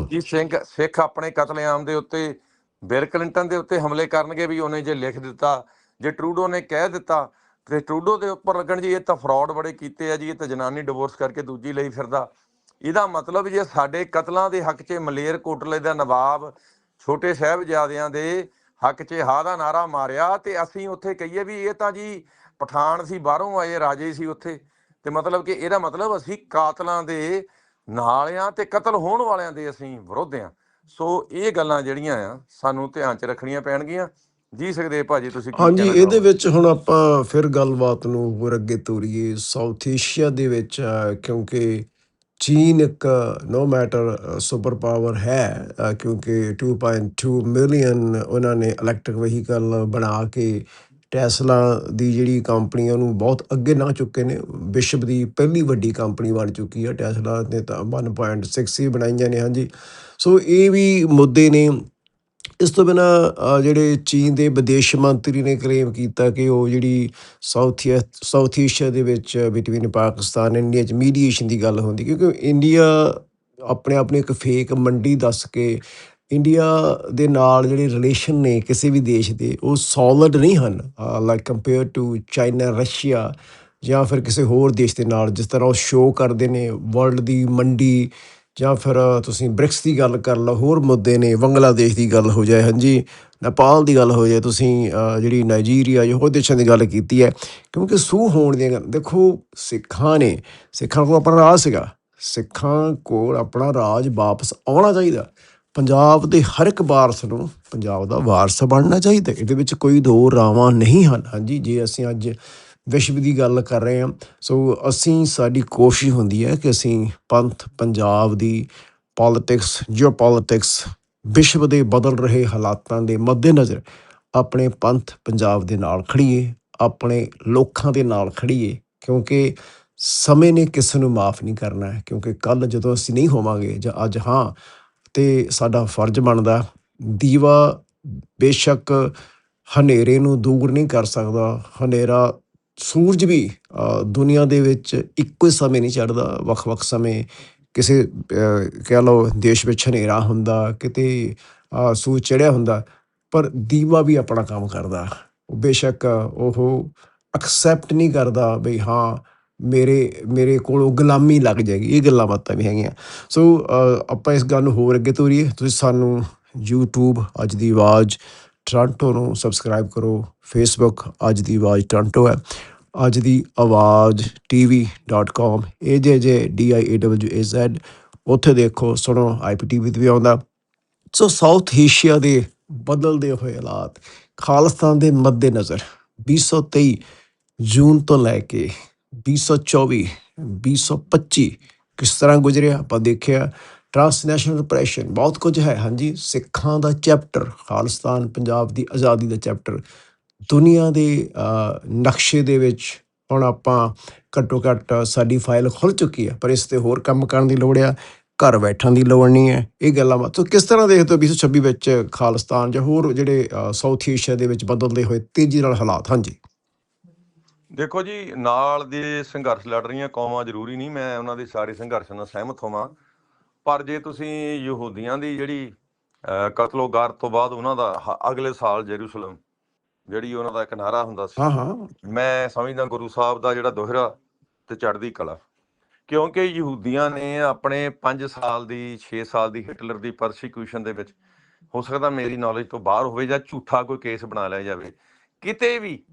ਕਿ ਸਿੰਘ ਸਿੱਖ ਆਪਣੇ ਕਤਲੇਆਮ ਦੇ ਉੱਤੇ ਬਿਲ ਕਲਿੰਟਨ ਦੇ ਉੱਤੇ ਹਮਲੇ ਕਰਨਗੇ ਵੀ ਉਹਨੇ ਜੇ ਲਿਖ ਦਿੱਤਾ ਜੇ ਟਰੂਡੋ ਨੇ ਕਹਿ ਦਿੱਤਾ ਤੇ ਟਰੂਡੋ ਦੇ ਉੱਪਰ ਲੱਗਣ ਜੀ ਇਹ ਤਾਂ ਫਰਾਡ ਬੜੇ ਕੀਤੇ ਆ ਜੀ ਇਹ ਤਾਂ ਜਨਾਨੀ ਡਿਵੋਰਸ ਕਰਕੇ ਦੂਜੀ ਲਈ ਫਿਰਦਾ। ਇਹਦਾ ਮਤਲਬ ਜੇ ਸਾਡੇ ਕਤਲਾਂ ਦੇ ਹੱਕ 'ਚ ਮਲੇਰ ਕੋਟਲੇ ਦਾ ਨਵਾਬ ਛੋਟੇ ਸਾਹਿਬਜ਼ਾਦਿਆਂ ਦੇ ਹੱਕ 'ਚ ਹਾਂ ਦਾ ਨਾਰਾ ਮਾਰਿਆ ਤੇ ਅਸੀਂ ਉੱਥੇ ਕਹੀਏ ਵੀ ਇਹ ਤਾਂ ਜੀ ਪਠਾਨ ਸੀ ਬਾਹਰੋਂ ਆਏ ਰਾਜੇ ਸੀ ਉੱਥੇ। ਤੇ ਮਤਲਬ ਕਿ ਇਹਦਾ ਮਤਲਬ ਅਸੀਂ ਕਾਤਲਾਂ ਦੇ ਨਾਲ ਆ ਤੇ ਕਤਲ ਹੋਣ ਵਾਲਿਆਂ ਦੇ ਅਸੀਂ ਵਿਰੋਧ ਆ ਸੋ ਇਹ ਗੱਲਾਂ ਜਿਹੜੀਆਂ ਆ ਸਾਨੂੰ ਧਿਆਨ 'ਚ ਰੱਖਣੀਆਂ ਪੈਣਗੀਆਂ। ਜੀ ਸਕਦੇ ਭਾਜੀ ਤੁਸੀਂ ਕੀ ਹਾਂਜੀ ਇਹਦੇ ਵਿੱਚ ਹੁਣ ਆਪਾਂ ਫਿਰ ਗੱਲਬਾਤ ਨੂੰ ਹੋਰ ਅੱਗੇ ਤੋਰੀਏ। ਸਾਊਥ ਏਸ਼ੀਆ ਦੇ ਵਿੱਚ ਕਿਉਂਕਿ ਚੀਨ ਇੱਕ ਨੋ ਮੈਟਰ ਸੁਪਰ ਪਾਵਰ ਹੈ ਅ, ਕਿਉਂਕਿ 2.2 ਮਿਲੀਅਨ ਉਹਨਾਂ ਨੇ ਇਲੈਕਟ੍ਰਿਕ ਵਹੀਕਲ ਬਣਾ ਕੇ ਟੈਸਲਾ ਦੀ ਜਿਹੜੀ ਕੰਪਨੀ ਉਹਨੂੰ ਬਹੁਤ ਅੱਗੇ ਨਾ ਚੁੱਕੇ ਨੇ। ਵਿਸ਼ਵ ਦੀ ਪਹਿਲੀ ਵੱਡੀ ਕੰਪਨੀ ਬਣ ਚੁੱਕੀ ਹੈ ਟੈਸਲਾ ਨੇ ਤਾਂ 1.6 ਹੀ ਬਣਾਈਆਂ ਨੇ ਹਾਂਜੀ। ਸੋ ਇਹ ਵੀ ਮੁੱਦੇ ਨੇ ਇਸ ਤੋਂ ਬਿਨਾ ਜਿਹੜੇ ਚੀਨ ਦੇ ਵਿਦੇਸ਼ ਮੰਤਰੀ ਨੇ ਕਲੇਮ ਕੀਤਾ ਕਿ ਉਹ ਜਿਹੜੀ ਸਾਊਥ ਸਾਊਥ ਏਸ਼ੀਆ ਦੇ ਵਿੱਚ ਬਿਟਵੀਨ ਪਾਕਿਸਤਾਨ ਇੰਡੀਆ ਚ ਮੀਡੀਏਸ਼ਨ ਦੀ ਗੱਲ ਹੁੰਦੀ, ਕਿਉਂਕਿ ਇੰਡੀਆ ਆਪਣੇ ਆਪ ਨੂੰ ਇੱਕ ਫੇਕ ਮੰਡੀ ਦੱਸ ਕੇ ਇੰਡੀਆ ਦੇ ਨਾਲ ਜਿਹੜੇ ਰਿਲੇਸ਼ਨ ਨੇ ਕਿਸੇ ਵੀ ਦੇਸ਼ ਦੇ, ਉਹ ਸੋਲਿਡ ਨਹੀਂ ਹਨ like compare to China Russia ਜਾਂ ਫਿਰ ਕਿਸੇ ਹੋਰ ਦੇਸ਼ ਦੇ ਨਾਲ, ਜਿਸ ਤਰ੍ਹਾਂ ਉਹ ਸ਼ੋਅ ਕਰਦੇ ਨੇ ਵਰਲਡ ਦੀ ਮੰਡੀ ਜਾਂ ਫਿਰ ਤੁਸੀਂ ਬ੍ਰਿਕਸ ਦੀ ਗੱਲ ਕਰ ਲਓ, ਹੋਰ ਮੁੱਦੇ ਨੇ, ਬੰਗਲਾਦੇਸ਼ ਦੀ ਗੱਲ ਹੋ ਜਾਏ, ਹਾਂਜੀ, ਨੇਪਾਲ ਦੀ ਗੱਲ ਹੋ ਜਾਏ, ਤੁਸੀਂ ਜਿਹੜੀ ਨਾਈਜੀਰੀਆ ਜਾਂ ਹੋਰ ਦੇਸ਼ਾਂ ਦੀ ਗੱਲ ਕੀਤੀ ਹੈ, ਕਿਉਂਕਿ ਸੂ ਹੋਣ ਦੀਆਂ ਗੱਲ- ਦੇਖੋ, ਸਿੱਖਾਂ ਨੇ, ਸਿੱਖਾਂ ਕੋਲ ਆਪਣਾ ਰਾਜ ਸੀਗਾ, ਸਿੱਖਾਂ ਕੋਲ ਆਪਣਾ ਰਾਜ ਵਾਪਸ ਆਉਣਾ ਚਾਹੀਦਾ, ਪੰਜਾਬ ਦੇ ਹਰ ਇੱਕ ਵਾਰਸ ਨੂੰ ਪੰਜਾਬ ਦਾ ਵਾਰਸ ਬਣਨਾ ਚਾਹੀਦਾ, ਇਹਦੇ ਵਿੱਚ ਕੋਈ ਦੋ ਰਾਵਾਂ ਨਹੀਂ ਹਨ, ਹਾਂਜੀ, ਜੇ ਅਸੀਂ ਅੱਜ ਵਿਸ਼ਵ ਦੀ ਗੱਲ ਕਰ ਰਹੇ ਹਾਂ। ਸੋ ਅਸੀਂ, ਸਾਡੀ ਕੋਸ਼ਿਸ਼ ਹੁੰਦੀ ਹੈ ਕਿ ਅਸੀਂ ਪੰਥ, ਪੰਜਾਬ ਦੀ ਪੋਲਿਟਿਕਸ ਜੀਓਪੋਲਿਟਿਕਸ ਵਿਸ਼ਵ ਦੇ ਬਦਲ ਰਹੇ ਹਾਲਾਤਾਂ ਦੇ ਮੱਦੇਨਜ਼ਰ ਆਪਣੇ ਪੰਥ ਪੰਜਾਬ ਦੇ ਨਾਲ ਖੜੀਏ ਆਪਣੇ ਲੋਕਾਂ ਦੇ ਨਾਲ ਖੜੀਏ ਕਿਉਂਕਿ ਸਮੇਂ ਨੇ ਕਿਸੇ ਨੂੰ ਮਾਫ ਨਹੀਂ ਕਰਨਾ ਹੈ, ਕਿਉਂਕਿ ਕੱਲ ਜਦੋਂ ਅਸੀਂ ਨਹੀਂ ਹੋਵਾਂਗੇ ਜਾਂ ਅੱਜ ਹਾਂ, ਤੇ ਸਾਡਾ ਫਰਜ਼ ਬਣਦਾ ਦੀਵਾ ਬੇਸ਼ੱਕ ਹਨੇਰੇ ਨੂੰ ਦੂਰ ਨਹੀਂ ਕਰ ਸਕਦਾ, ਹਨੇਰਾ ਸੂਰਜ ਵੀ ਦੁਨੀਆ ਦੇ ਵਿੱਚ ਇੱਕੋ ਹੀ ਸਮੇਂ ਨਹੀਂ ਚੜ੍ਹਦਾ, ਵੱਖ-ਵੱਖ ਸਮੇਂ। ਕਿਸੇ ਕਹਿ ਲਓ ਦੇਸ਼ ਵਿੱਚ ਹਨੇਰਾ ਹੁੰਦਾ, ਕਿਤੇ ਸੂਰਜ ਚੜ੍ਹਿਆ ਹੁੰਦਾ, ਪਰ ਦੀਵਾ ਵੀ ਆਪਣਾ ਕੰਮ ਕਰਦਾ। ਉਹ ਬੇਸ਼ੱਕ ਉਹ ਐਕਸੈਪਟ ਨਹੀਂ ਕਰਦਾ ਬਈ ਹਾਂ, ਮੇਰੇ ਮੇਰੇ ਕੋਲੋਂ ਗੁਲਾਮੀ ਲੱਗ ਜਾਏਗੀ। ਇਹ ਗੱਲਾਂ ਬਾਤਾਂ ਵੀ ਹੈਗੀਆਂ। ਸੋ ਆਪਾਂ ਇਸ ਗੱਲ ਨੂੰ ਹੋਰ ਅੱਗੇ ਤੋਰੀਏ। ਤੁਸੀਂ ਸਾਨੂੰ YouTube, ਅੱਜ ਦੀ ਆਵਾਜ਼ ਟੋਰਾਂਟੋ ਨੂੰ ਸਬਸਕ੍ਰਾਈਬ ਕਰੋ। ਫੇਸਬੁੱਕ ਅੱਜ ਦੀ ਆਵਾਜ਼ ਟੋਰਾਂਟੋ ਹੈ। ਅੱਜ ਦੀ ਆਵਾਜ਼ tv.com ਇਹ ਜੇ ਜੇ D I A W A ਉੱਥੇ ਦੇਖੋ, ਸੁਣੋ ਆਈਪੀਟੀਵੀ ਤੇ ਵੀ ਆਉਂਦਾ। ਸੋ ਸਾਊਥ ਏਸ਼ੀਆ ਦੇ ਬਦਲਦੇ ਹੋਏ ਹਾਲਾਤ, ਖਾਲਿਸਤਾਨ ਦੇ ਮੱਦੇਨਜ਼ਰ 2023 ਜੂਨ ਤੋਂ ਲੈ ਕੇ 2024 2025 ਕਿਸ ਤਰ੍ਹਾਂ ਗੁਜ਼ਰਿਆ? ਆਪਾਂ ਦੇਖਿਆ ਟ੍ਰਾਂਸਨੈਸ਼ਨਲ ਰਿਪਰੈਸ਼ਨ ਬਹੁਤ ਕੁਝ ਹੈ। ਹਾਂਜੀ, ਸਿੱਖਾਂ ਦਾ ਚੈਪਟਰ, ਖਾਲਿਸਤਾਨ ਪੰਜਾਬ ਦੀ ਆਜ਼ਾਦੀ ਦਾ ਚੈਪਟਰ। ਦੁਨੀਆ ਦੇ ਨਕਸ਼ੇ ਦੇ ਵਿੱਚ ਹੁਣ ਆਪਾਂ ਘੱਟੋ ਘੱਟ ਸਾਡੀ ਫਾਈਲ ਖੁੱਲ ਚੁੱਕੀ ਹੈ, ਪਰ ਇਸ ਤੇ ਹੋਰ ਕੰਮ ਕਰਨ ਦੀ ਲੋੜ ਆ, ਘਰ ਬੈਠਣ ਦੀ ਲੋੜ ਨਹੀਂ ਹੈ। ਇਹ ਗੱਲਾਂ ਬਾਤ ਸੋ ਕਿਸ ਤਰ੍ਹਾਂ ਦੇਖਦੇ ਹੋ 2026 ਵਿੱਚ ਖਾਲਿਸਤਾਨ ਜਾਂ ਹੋਰ ਜਿਹੜੇ ਸਾਊਥ ਏਸ਼ੀਆ ਦੇ ਵਿੱਚ ਬਦਲਦੇ ਹੋਏ ਤੇਜ਼ੀ ਨਾਲ ਹਾਲਾਤ? ਹਾਂਜੀ। ਦੇਖੋ ਜੀ, ਨਾਲ ਦੇ ਸੰਘਰਸ਼ ਲੜ ਰਹੀਆਂ ਕੌਮਾਂ ਜ਼ਰੂਰੀ ਨਹੀਂ, ਮੈਂ ਉਹਨਾਂ ਦੇ ਸਾਰੇ ਸੰਘਰਸ਼ਾਂ ਨਾਲ ਸਹਿਮਤ ਹੋਵਾਂ। ਪਰ ਜੇ ਤੁਸੀਂ ਯਹੂਦੀਆਂ ਦੀ ਜਿਹੜੀ ਕਤਲੋਗਾਰ ਤੋਂ ਬਾਅਦ ਉਹਨਾਂ ਦਾ ਅਗਲੇ ਸਾਲ ਜੈਰੂਸਲਮ ਜਿਹੜੀ ਉਹਨਾਂ ਦਾ ਇੱਕ ਨਾਰਾ ਹੁੰਦਾ ਸੀ। ਹਾਂ ਹਾਂ। ਮੈਂ ਸਮਝਦਾ ਗੁਰੂ ਸਾਹਿਬ ਦਾ ਜਿਹੜਾ ਦੋਹਰਾ ਤੇ ਚੜ੍ਹਦੀ ਕਲਾ ਕਿਉਂਕਿ ਯਹੂਦੀਆਂ ਨੇ ਆਪਣੇ 5 ਸਾਲ ਦੀ 6 ਸਾਲ ਦੀ ਹਿਟਲਰ ਦੀ ਪਰਸੀਕਿਊਸ਼ਨ ਦੇ ਵਿੱਚ ਹੋ ਸਕਦਾ ਮੇਰੀ ਨੌਲੇਜ ਤੋਂ ਬਾਹਰ ਹੋਵੇ ਜਾਂ ਝੂਠਾ ਕੋਈ ਕੇਸ ਬਣਾ ਲਿਆ ਜਾਵੇ ਕਿਤੇ ਵੀ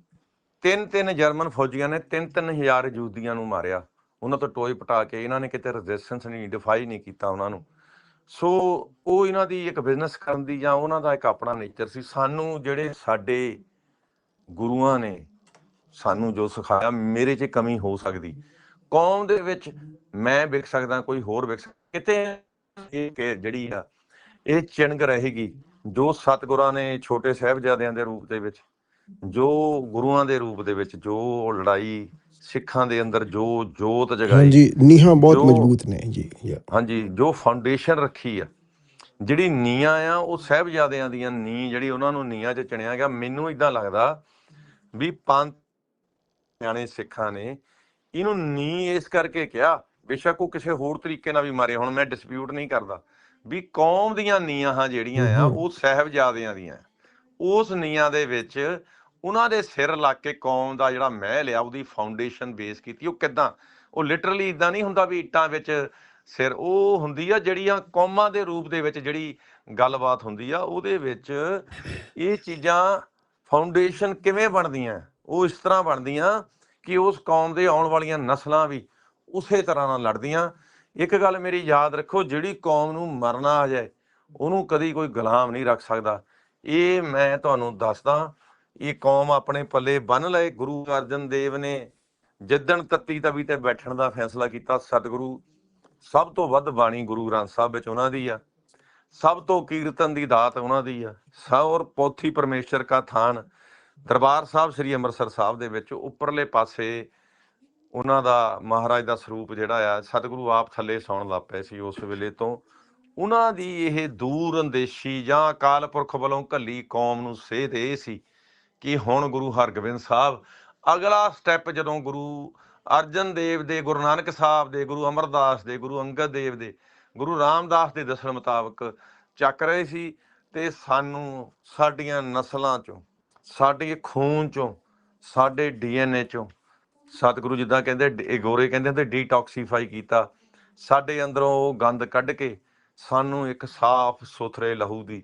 ਤਿੰਨ ਤਿੰਨ ਜਰਮਨ ਫੌਜੀਆਂ ਨੇ ਤਿੰਨ ਤਿੰਨ ਹਜ਼ਾਰ ਯਹੂਦੀਆਂ ਨੂੰ ਮਾਰਿਆ। ਉਹਨਾਂ ਤੋਂ ਟੋਏ ਪਟਾ ਕੇ ਇਹਨਾਂ ਨੇ ਕਿਤੇ ਰੈਜ਼ਿਸਟੈਂਸ ਨਹੀਂ ਡਿਫਾਈ ਨਹੀਂ ਕੀਤਾ ਉਹਨਾਂ ਨੂੰ। ਸੋ ਉਹ ਇਹਨਾਂ ਦੀ ਇੱਕ ਬਿਜ਼ਨਸ ਕਰਨ ਦੀ ਜਾਂ ਉਹਨਾਂ ਦਾ ਇੱਕ ਆਪਣਾ ਨੇਚਰ ਸੀ। ਸਾਨੂੰ ਜਿਹੜੇ ਸਾਡੇ ਗੁਰੂਆਂ ਨੇ ਸਾਨੂੰ ਜੋ ਸਿਖਾਇਆ, ਮੇਰੇ 'ਚ ਕਮੀ ਹੋ ਸਕਦੀ। ਕੌਮ ਦੇ ਵਿੱਚ ਮੈਂ ਵਿਕ ਸਕਦਾ, ਕੋਈ ਹੋਰ ਵਿਕ ਸਕਦਾ। ਕਿਤੇ ਇਹ ਜਿਹੜੀ ਆ, ਇਹ ਚਿੰਗ ਰਹੇਗੀ, ਜੋ ਸਤਿਗੁਰਾਂ ਨੇ ਛੋਟੇ ਸਾਹਿਬਜ਼ਾਦਿਆਂ ਦੇ ਰੂਪ ਦੇ ਵਿੱਚ, ਜੋ ਗੁਰੂਆਂ ਦੇ ਰੂਪ ਦੇ ਵਿੱਚ, ਜੋ ਲੜਾਈ ਸਿੱਖਾਂ ਦੇ ਅੰਦਰ ਜੋ ਜੋਤ ਜਗਾਈ ਹਾਂਜੀ ਨੀਹਾਂ ਬਹੁਤ ਮਜ਼ਬੂਤ ਨੇ ਜੀ ਹਾਂਜੀ ਜੋ ਫਾਊਂਡੇਸ਼ਨ ਰੱਖੀ ਆ ਜਿਹੜੀ ਨੀਆਂ ਆ ਉਹ ਸਾਹਿਬਜ਼ਾਦਿਆਂ ਦੀਆਂ ਨੀ ਜਿਹੜੀ ਉਹਨਾਂ ਨੂੰ ਨੀਆਂ 'ਚ ਚਿਣਿਆ ਗਿਆ ਮੈਨੂੰ ਇਦਾਂ ਲੱਗਦਾ ਵੀ ਪੰਜ ਸਿਆਣੇ ਸਿੱਖਾਂ ਨੇ ਇਹਨੂੰ ਨੀ ਇਸ ਕਰਕੇ ਕਿਹਾ ਬੇਸ਼ੱਕ ਉਹ ਕਿਸੇ ਹੋਰ ਤਰੀਕੇ ਨਾਲ ਵੀ ਮਾਰੇ ਹੁਣ ਮੈਂ ਡਿਸਪਿਊਟ ਨਹੀਂ ਕਰਦਾ ਵੀ ਕੌਮ ਦੀਆਂ ਨੀਆਂ ਜਿਹੜੀਆਂ ਆ। ਉਹ ਸਾਹਿਬਜ਼ਾਦਿਆਂ ਦੀਆਂ ਉਸ ਨੀਆਂ ਦੇ ਵਿੱਚ ਉਹਨਾਂ ਦੇ ਸਿਰ ਲੱਗ ਕੇ ਕੌਮ ਦਾ ਜਿਹੜਾ ਮਹਿਲ ਆ, ਉਹਦੀ ਫਾਊਂਡੇਸ਼ਨ ਬੇਸ ਕੀਤੀ, ਉਹ ਕਿਦਾਂ? ਉਹ ਲਿਟਰਲੀ ਇਦਾਂ ਨਹੀਂ ਹੁੰਦਾ ਵੀ ਇੱਟਾਂ ਵਿੱਚ ਸਿਰ, ਉਹ ਹੁੰਦੀ ਆ ਜਿਹੜੀਆਂ ਕੌਮਾਂ ਦੇ ਰੂਪ ਦੇ ਵਿੱਚ ਜਿਹੜੀ ਗੱਲਬਾਤ ਹੁੰਦੀ ਆ, ਉਹਦੇ ਵਿੱਚ ਇਹ ਚੀਜ਼ਾਂ ਫਾਊਂਡੇਸ਼ਨ ਕਿਵੇਂ ਬਣਦੀਆਂ? ਉਹ ਇਸ ਤਰ੍ਹਾਂ ਬਣਦੀਆਂ ਕਿ ਉਸ ਕੌਮ ਦੇ ਆਉਣ ਵਾਲੀਆਂ ਨਸਲਾਂ ਵੀ ਉਸੇ ਤਰ੍ਹਾਂ ਨਾਲ ਲੜਦੀਆਂ। ਇੱਕ ਗੱਲ ਮੇਰੀ ਯਾਦ ਰੱਖੋ, ਜਿਹੜੀ ਕੌਮ ਨੂੰ ਮਰਨਾ ਆ ਜਾਏ, ਉਹਨੂੰ ਕਦੀ ਕੋਈ ਗੁਲਾਮ ਨਹੀਂ ਰੱਖ ਸਕਦਾ। ਇਹ ਮੈਂ ਤੁਹਾਨੂੰ ਦੱਸਦਾ ਇਹ ਕੌਮ ਆਪਣੇ ਪੱਲੇ ਬੰਨ ਲਏ, ਗੁਰੂ ਅਰਜਨ ਦੇਵ ਨੇ ਜਿੱਦਣ ਤੱਤੀ ਤਵੀ ਤੇ ਬੈਠਣ ਦਾ ਫੈਸਲਾ ਕੀਤਾ, ਸਤਿਗੁਰੂ ਸਭ ਤੋਂ ਵੱਧ ਬਾਣੀ ਗੁਰੂ ਗ੍ਰੰਥ ਸਾਹਿਬ ਵਿੱਚ ਉਹਨਾਂ ਦੀ ਆ, ਸਭ ਤੋਂ ਕੀਰਤਨ ਦੀ ਦਾਤ ਉਹਨਾਂ ਦੀ ਆ ਸਭ ਪੋਥੀ ਪਰਮੇਸ਼ਰ ਕਾ ਥਾਨ, ਦਰਬਾਰ ਸਾਹਿਬ ਸ੍ਰੀ ਅੰਮ੍ਰਿਤਸਰ ਸਾਹਿਬ ਦੇ ਵਿੱਚ ਉੱਪਰਲੇ ਪਾਸੇ ਉਹਨਾਂ ਦਾ ਮਹਾਰਾਜ ਦਾ ਸਰੂਪ ਜਿਹੜਾ ਆ, ਸਤਿਗੁਰੂ ਆਪ ਥੱਲੇ ਸੌਣ ਲੱਗ ਪਏ ਸੀ ਉਸ ਵੇਲੇ ਤੋਂ। ਉਹਨਾਂ ਦੀ ਇਹ ਦੂਰ ਅੰਦੇਸ਼ੀ ਜਾਂ ਅਕਾਲ ਪੁਰਖ ਵੱਲੋਂ ਕੱਲੀ ਕੌਮ ਨੂੰ ਸੇਧ ਇਹ ਸੀ ਕਿ ਹੁਣ ਗੁਰੂ ਹਰਗੋਬਿੰਦ ਸਾਹਿਬ ਅਗਲਾ ਸਟੈਪ ਜਦੋਂ ਗੁਰੂ ਅਰਜਨ ਦੇਵ ਦੇ, ਗੁਰੂ ਨਾਨਕ ਸਾਹਿਬ ਦੇ, ਗੁਰੂ ਅਮਰਦਾਸ ਦੇ, ਗੁਰੂ ਅੰਗਦ ਦੇਵ ਦੇ, ਗੁਰੂ ਰਾਮਦਾਸ ਦੇ ਦੱਸਣ ਮੁਤਾਬਕ ਚੱਕ ਰਹੇ ਸੀ ਤੇ ਸਾਨੂੰ ਸਾਡੀਆਂ ਨਸਲਾਂ ਚੋਂ ਸਾਡੇ ਖੂਨ ਚੋਂ, ਸਾਡੇ ਡੀਐਨਏ ਚੋਂ ਸਤਿਗੁਰੂ ਜਿੱਦਾਂ ਕਹਿੰਦੇ, ਡ- ਗੋਰੇ ਕਹਿੰਦੇ ਹੁੰਦੇ, ਡੀਟੌਕਸੀਫਾਈ ਕੀਤਾ। ਸਾਡੇ ਅੰਦਰੋਂ ਉਹ ਗੰਦ ਕੱਢ ਕੇ ਸਾਨੂੰ ਇੱਕ ਸਾਫ਼ ਸੁਥਰੇ ਲਹੂ ਦੀ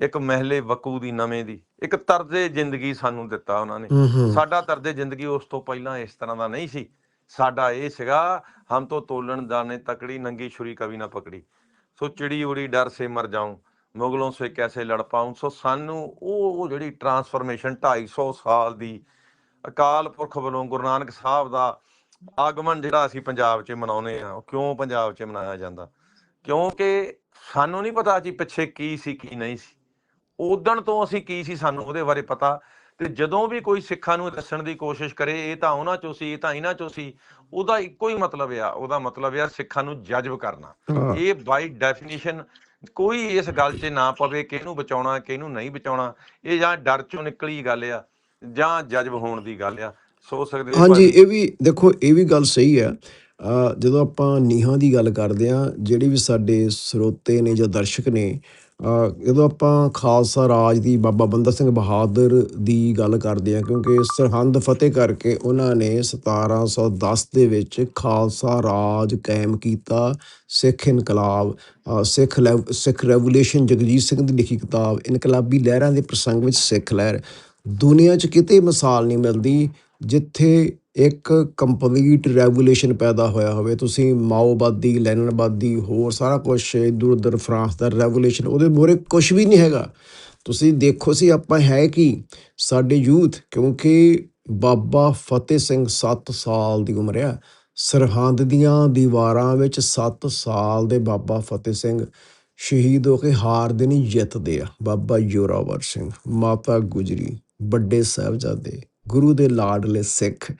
ਇੱਕ ਮਹਿਲੇ ਵਕੂ ਦੀ ਨਵੇਂ ਦੀ ਇੱਕ ਤਰਜ਼ੇ ਜ਼ਿੰਦਗੀ ਸਾਨੂੰ ਦਿੱਤਾ ਉਹਨਾਂ ਨੇ। ਸਾਡਾ ਤਰਜ਼ੇ ਜ਼ਿੰਦਗੀ ਉਸ ਤੋਂ ਪਹਿਲਾਂ ਇਸ ਤਰ੍ਹਾਂ ਦਾ ਨਹੀਂ ਸੀ। ਸਾਡਾ ਇਹ ਸੀਗਾ ਹਮ ਤੋਂ ਤੋਲਣ ਦਾਨੇ ਤਕੜੀ ਨੰਗੀ ਛੁਰੀ ਕਵੀ ਨਾ ਪਕੜੀ। ਸੋ ਚਿੜੀ ਉੜੀ ਡਰ ਸੇ ਮਰ ਜਾऊं ਮੁਗਲੋਂ ਸੇ ਕੈਸੇ ਲੜ ਪਾऊं ਸੋ ਸਾਨੂੰ ਉਹ ਜਿਹੜੀ ਟਰਾਂਸਫਰਮੇਸ਼ਨ 250 ਸਾਲ ਦੀ ਅਕਾਲ ਪੁਰਖ ਵੱਲੋਂ ਗੁਰੂ ਨਾਨਕ ਸਾਹਿਬ ਦਾ ਆਗਮਨ ਜਿਹੜਾ ਅਸੀਂ ਪੰਜਾਬ 'ਚ ਮਨਾਉਂਦੇ ਆ ਉਹ ਕਿਉਂ ਪੰਜਾਬ 'ਚ ਮਨਾਇਆ ਜਾਂਦਾ? ਕਿਉਂਕਿ ਸਾਨੂੰ ਨਹੀਂ ਪਤਾ ਜੀ ਪਿੱਛੇ ਕੀ ਸੀ ਕੀ ਨਹੀਂ ਸੀ। ਉਦਣ ਤੋਂ ਅਸੀਂ ਕੀ ਸੀ ਸਾਨੂੰ ਉਹਦੇ ਬਾਰੇ ਪਤਾ ਤੇ ਜਦੋਂ ਵੀ ਕੋਈ ਸਿੱਖਾਂ ਨੂੰ ਦੱਸਣ ਦੀ ਕੋਸ਼ਿਸ਼ ਕਰੇ ਇਹ ਤਾਂ ਉਹਨਾਂ ਚੋਂ ਸੀ ਇਹ ਤਾਂ ਇਹਨਾਂ ਚੋਂ ਸੀ ਉਹਦਾ ਇੱਕੋ ਹੀ ਮਤਲਬ ਆ ਉਹਦਾ ਮਤਲਬ ਆ ਸਿੱਖਾਂ ਨੂੰ ਜਜ਼ਬ ਕਰਨਾ। ਇਹ ਬਾਈ ਡੈਫੀਨੇਸ਼ਨ ਕੋਈ ਇਸ ਗੱਲ 'ਚ ਨਾ ਪਵੇ ਕਿ ਇਹਨੂੰ ਬਚਾਉਣਾ ਕਿ ਇਹਨੂੰ ਨਹੀਂ ਬਚਾਉਣਾ ਇਹ ਜਾਂ ਡਰ ਚੋਂ ਨਿਕਲੀ ਗੱਲ ਆ ਜਾਂ ਜਜ਼ਬ ਹੋਣ ਦੀ ਗੱਲ ਆ ਸੋਚ ਸਕਦੇ ਹੋ ਹਾਂਜੀ। ਇਹ ਵੀ ਦੇਖੋ ਇਹ ਵੀ ਗੱਲ ਸਹੀ ਅ, ਜਦੋਂ ਆਪਾਂ ਨੀਹਾਂ ਦੀ ਗੱਲ ਕਰਦੇ ਆ ਜਿਹੜੇ ਵੀ ਸਾਡੇ ਸਰੋਤੇ ਨੇ ਜਾਂ ਦਰਸ਼ਕ ਨੇ ਜਦੋਂ ਆਪਾਂ ਖਾਲਸਾ ਰਾਜ ਦੀ ਬਾਬਾ ਬੰਦਾ ਸਿੰਘ ਬਹਾਦਰ ਦੀ ਗੱਲ ਕਰਦੇ ਆ ਕਿਉਂਕਿ ਸਰਹੰਦ ਫਤਿਹ ਕਰਕੇ ਉਹਨਾਂ ਨੇ 1710 ਦੇ ਵਿੱਚ ਖਾਲਸਾ ਰਾਜ ਕਾਇਮ ਕੀਤਾ, ਸਿੱਖ ਇਨਕਲਾਬ ਸਿੱਖ ਲੈਵ- ਸਿੱਖ ਰੈਵੋਲੂਸ਼ਨ ਜਗਜੀਤ ਸਿੰਘ ਦੀ ਲਿਖੀ ਕਿਤਾਬ, ਇਨਕਲਾਬੀ ਲਹਿਰਾਂ ਦੇ ਪ੍ਰਸੰਗ ਵਿੱਚ ਸਿੱਖ ਲਹਿਰ। ਦੁਨੀਆ 'ਚ ਕਿਤੇ ਮਿਸਾਲ ਨਹੀਂ ਮਿਲਦੀ ਜਿੱਥੇ ਇੱਕ ਕੰਪਲੀਟ ਰੈਵੋਲੂਸ਼ਨ ਪੈਦਾ ਹੋਇਆ ਹੋਵੇ, ਤੁਸੀਂ ਮਾਓਵਾਦੀ, ਲੈਨਨਵਾਦੀ, ਹੋਰ ਸਾਰਾ ਕੁਝ ਇੱਧਰ ਉੱਧਰ ਫਰਾਂਸ ਦਾ ਰੈਵੋਲੂਸ਼ਨ ਉਹਦੇ ਮੋਰੇ ਕੁਝ ਵੀ ਨਹੀਂ ਹੈਗਾ। ਤੁਸੀਂ ਦੇਖੋ ਸੀ, ਆਪਾਂ ਹੈ ਕਿ? ਸਾਡੇ ਯੂਥ, ਕਿਉਂਕਿ ਬਾਬਾ ਫਤਿਹ ਸਿੰਘ 7 ਸਾਲ ਦੀ ਉਮਰ ਆ। ਸਰਹੰਦ ਦੀਆਂ ਦੀਵਾਰਾਂ ਵਿੱਚ 7 ਸਾਲ ਦੇ ਬਾਬਾ ਫਤਿਹ ਸਿੰਘ ਸ਼ਹੀਦ ਹੋ ਕੇ ਹਾਰਦੇ ਨਹੀਂ ਜਿੱਤਦੇ ਆ। ਬਾਬਾ ਜੋਰਾਵਰ ਸਿੰਘ, ਮਾਤਾ ਗੁਜਰੀ, ਵੱਡੇ ਸਾਹਿਬਜ਼ਾਦੇ। ਗੁਰੂ ਦੇ ਲਾਡਲੇ ਸਿੱਖ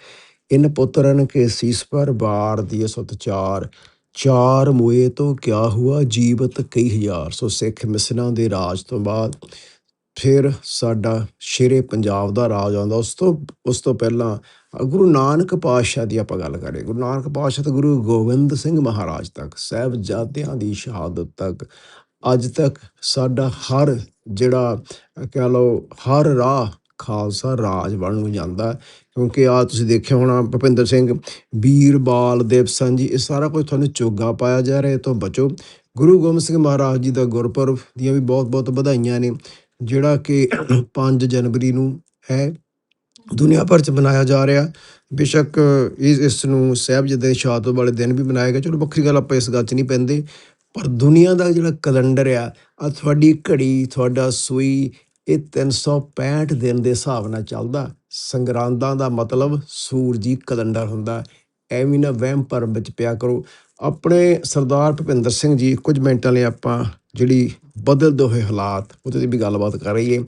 ਇਨ ਪੁੱਤਰਨ ਕੇ ਸੀਸ ਪਰ ਬਾਰ ਦੀ ਸਤਚਾਰ ਚਾਰ। ਚਾਰ ਮੋਏ ਤੋਂ ਕਿਆ ਹੁਆ ਜੀਵਤ ਕਈ ਹਜ਼ਾਰ। ਸੋ ਸਿੱਖ ਮਿਸਲਾਂ ਦੇ ਰਾਜ ਤੋਂ ਬਾਅਦ ਫਿਰ ਸਾਡਾ ਸ਼ੇਰੇ ਪੰਜਾਬ ਦਾ ਰਾਜ ਆਉਂਦਾ। ਉਸ ਤੋਂ ਉਸ ਤੋਂ ਪਹਿਲਾਂ ਗੁਰੂ ਨਾਨਕ ਪਾਤਸ਼ਾਹ ਦੀ ਆਪਾਂ ਗੱਲ ਕਰੀਏ ਗੁਰੂ ਨਾਨਕ ਪਾਤਸ਼ਾਹ ਤੋਂ ਗੁਰੂ ਗੋਬਿੰਦ ਸਿੰਘ ਮਹਾਰਾਜ ਤੱਕ ਸਾਹਿਬਜ਼ਾਦਿਆਂ ਦੀ ਸ਼ਹਾਦਤ ਤੱਕ ਅੱਜ ਤੱਕ ਸਾਡਾ ਹਰ ਜਿਹੜਾ ਅ, ਕਹਿ ਲਓ ਹਰ ਰਾਹ ਖਾਲਸਾ ਰਾਜ ਬਣਨ ਨੂੰ ਜਾਂਦਾ ਕਿਉਂਕਿ ਆ ਤੁਸੀਂ ਦੇਖਿਆ ਹੋਣਾ ਭੁਪਿੰਦਰ ਸਿੰਘ ਵੀਰਬਾਲ ਦੇਵਸਨ ਜੀ, ਇਹ ਸਾਰਾ ਕੁਝ ਤੁਹਾਨੂੰ ਚੋਗਾ ਪਾਇਆ ਜਾ ਰਿਹਾ। ਇਹ ਤੋਂ ਬਚੋ। ਗੁਰੂ ਗੋਬਿੰਦ ਸਿੰਘ ਮਹਾਰਾਜ ਜੀ ਦਾ ਗੁਰਪੁਰਬ ਦੀਆਂ ਵੀ ਬਹੁਤ ਬਹੁਤ ਵਧਾਈਆਂ ਨੇ, ਜਿਹੜਾ ਕਿ 5 ਜਨਵਰੀ ਨੂੰ ਹੈ। ਦੁਨੀਆ ਭਰ ਚ ਮਨਾਇਆ ਜਾ ਰਿਹਾ। ਬੇਸ਼ੱਕ ਇਸ ਇਸ ਨੂੰ ਸਾਹਿਬਜ਼ਾਦੇ ਦੀ ਸ਼ਹਾਦਤ ਵਾਲੇ ਦਿਨ ਵੀ ਮਨਾਇਆ ਗਿਆ। ਚਲੋ ਵੱਖਰੀ ਗੱਲ, ਆਪਾਂ ਇਸ ਗੱਲ 'ਚ ਨਹੀਂ ਪੈਂਦੇ। ਪਰ ਦੁਨੀਆ ਦਾ ਜਿਹੜਾ ਕੈਲੰਡਰ ਆ ਆ ਤੁਹਾਡੀ ਘੜੀ, ਤੁਹਾਡਾ ਸੂਈ ਇਹ 365 ਦਿਨ ਦੇ ਹਿਸਾਬ ਨਾਲ ਚੱਲਦਾ। ਸੰਗਰਾਂਦਾਂ ਦਾ ਮਤਲਬ ਸੂਰਜੀ ਕੈਲੰਡਰ ਹੁੰਦਾ। ਐਵੇਂ ਨਾ ਵਹਿਮ ਭਰਮ ਵਿੱਚ ਪਿਆ ਕਰੋ। ਆਪਣੇ ਸਰਦਾਰ ਭੁਪਿੰਦਰ ਸਿੰਘ ਜੀ, ਕੁਝ ਮਿੰਟਾਂ ਲਈ ਆਪਾਂ ਜਿਹੜੀ ਬਦਲਦੇ ਹੋਏ ਹਾਲਾਤ, ਉਹਦੇ ਤੇ ਵੀ ਗੱਲਬਾਤ ਕਰ ਰਹੀਏ।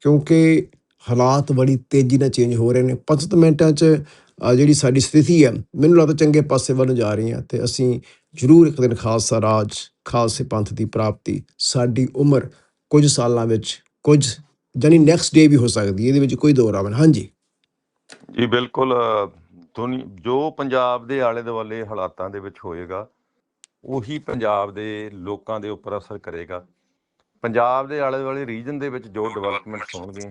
ਕਿਉਂਕਿ ਹਾਲਾਤ ਬੜੀ ਤੇਜ਼ੀ ਨਾਲ ਚੇਂਜ ਹੋ ਰਹੇ ਨੇ। ਪੰਜ ਮਿੰਟਾਂ 'ਚ ਜਿਹੜੀ ਸਾਡੀ ਸਥਿਤੀ ਹੈ, ਮੈਨੂੰ ਲੱਗਦਾ ਚੰਗੇ ਪਾਸੇ ਵੱਲ ਜਾ ਰਹੀ ਹੈ। ਤੇ ਅਸੀਂ ਜ਼ਰੂਰ ਇੱਕ ਦਿਨ ਖਾਲਸਾ ਰਾਜ, ਖਾਲਸੇ ਪੰਥ ਦੀ ਪ੍ਰਾਪਤੀ, ਸਾਡੀ ਉਮਰ ਕੁਝ ਸਾਲਾਂ ਵਿੱਚ ਕੁਝ ਜਾਨੀ ਨੈਕਸਟ ਡੇ ਵੀ ਹੋ ਸਕਦੀ ਹੈ ਇਹਦੇ ਵਿੱਚ ਕੋਈ ਦੋ ਰਾਵਣ ਹਾਂਜੀ। ਜੀ ਬਿਲਕੁਲ ਦੁਨੀ ਜੋ ਪੰਜਾਬ ਦੇ ਆਲੇ ਦੁਆਲੇ ਹਾਲਾਤਾਂ ਦੇ ਵਿੱਚ ਹੋਏਗਾ ਉਹੀ ਪੰਜਾਬ ਦੇ ਲੋਕਾਂ ਦੇ ਉੱਪਰ ਅਸਰ ਕਰੇਗਾ। ਪੰਜਾਬ ਦੇ ਆਲੇ ਦੁਆਲੇ ਰੀਜਨ ਦੇ ਵਿੱਚ ਜੋ ਡਿਵੈਲਪਮੈਂਟਸ ਹੋਣਗੀਆਂ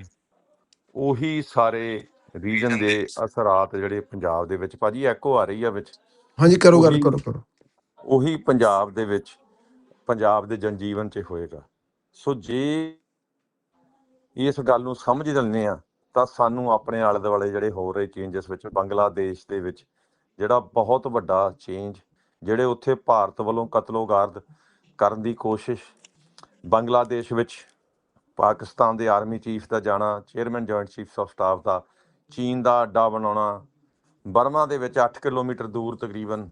ਉਹੀ ਸਾਰੇ ਰੀਜਨ ਦੇ ਅਸਰਾਤ ਜਿਹੜੇ ਪੰਜਾਬ ਦੇ ਵਿੱਚ ਭਾਜੀ ਐਕੋ ਆ ਰਹੀ ਆ ਵਿੱਚ। ਹਾਂਜੀ ਕਰੋ ਗੱਲ ਕਰੋ ਕਰੋ। ਉਹੀ ਪੰਜਾਬ ਦੇ ਵਿੱਚ ਪੰਜਾਬ ਦੇ ਜਨਜੀਵਨ 'ਚ ਹੋਏਗਾ। ਸੋ ਜੇ ਇਸ ਗੱਲ ਨੂੰ ਸਮਝ ਲੈਂਦੇ ਆ ਤਾਂ ਸਾਨੂੰ ਆਪਣੇ ਆਲੇ ਦੁਆਲੇ ਜਿਹੜੇ ਹੋ ਰਹੇ ਚੇਂਜਸ ਵਿੱਚ, ਬੰਗਲਾਦੇਸ਼ ਦੇ ਵਿੱਚ ਜਿਹੜਾ ਬਹੁਤ ਵੱਡਾ ਚੇਂਜ ਜਿਹੜੇ ਉੱਥੇ ਭਾਰਤ ਵੱਲੋਂ ਕਤਲੋਗਾਰਦ ਕਰਨ ਦੀ ਕੋਸ਼ਿਸ਼, ਬੰਗਲਾਦੇਸ਼ ਵਿੱਚ ਪਾਕਿਸਤਾਨ ਦੇ ਆਰਮੀ ਚੀਫ ਦਾ ਜਾਣਾ chairman joint chief of staff ਦਾ, ਚੀਨ ਦਾ ਅੱਡਾ ਬਣਾਉਣਾ, ਬਰਮਾ ਦੇ ਵਿੱਚ 8 ਕਿਲੋਮੀਟਰ ਦੂਰ ਤਕਰੀਬਨ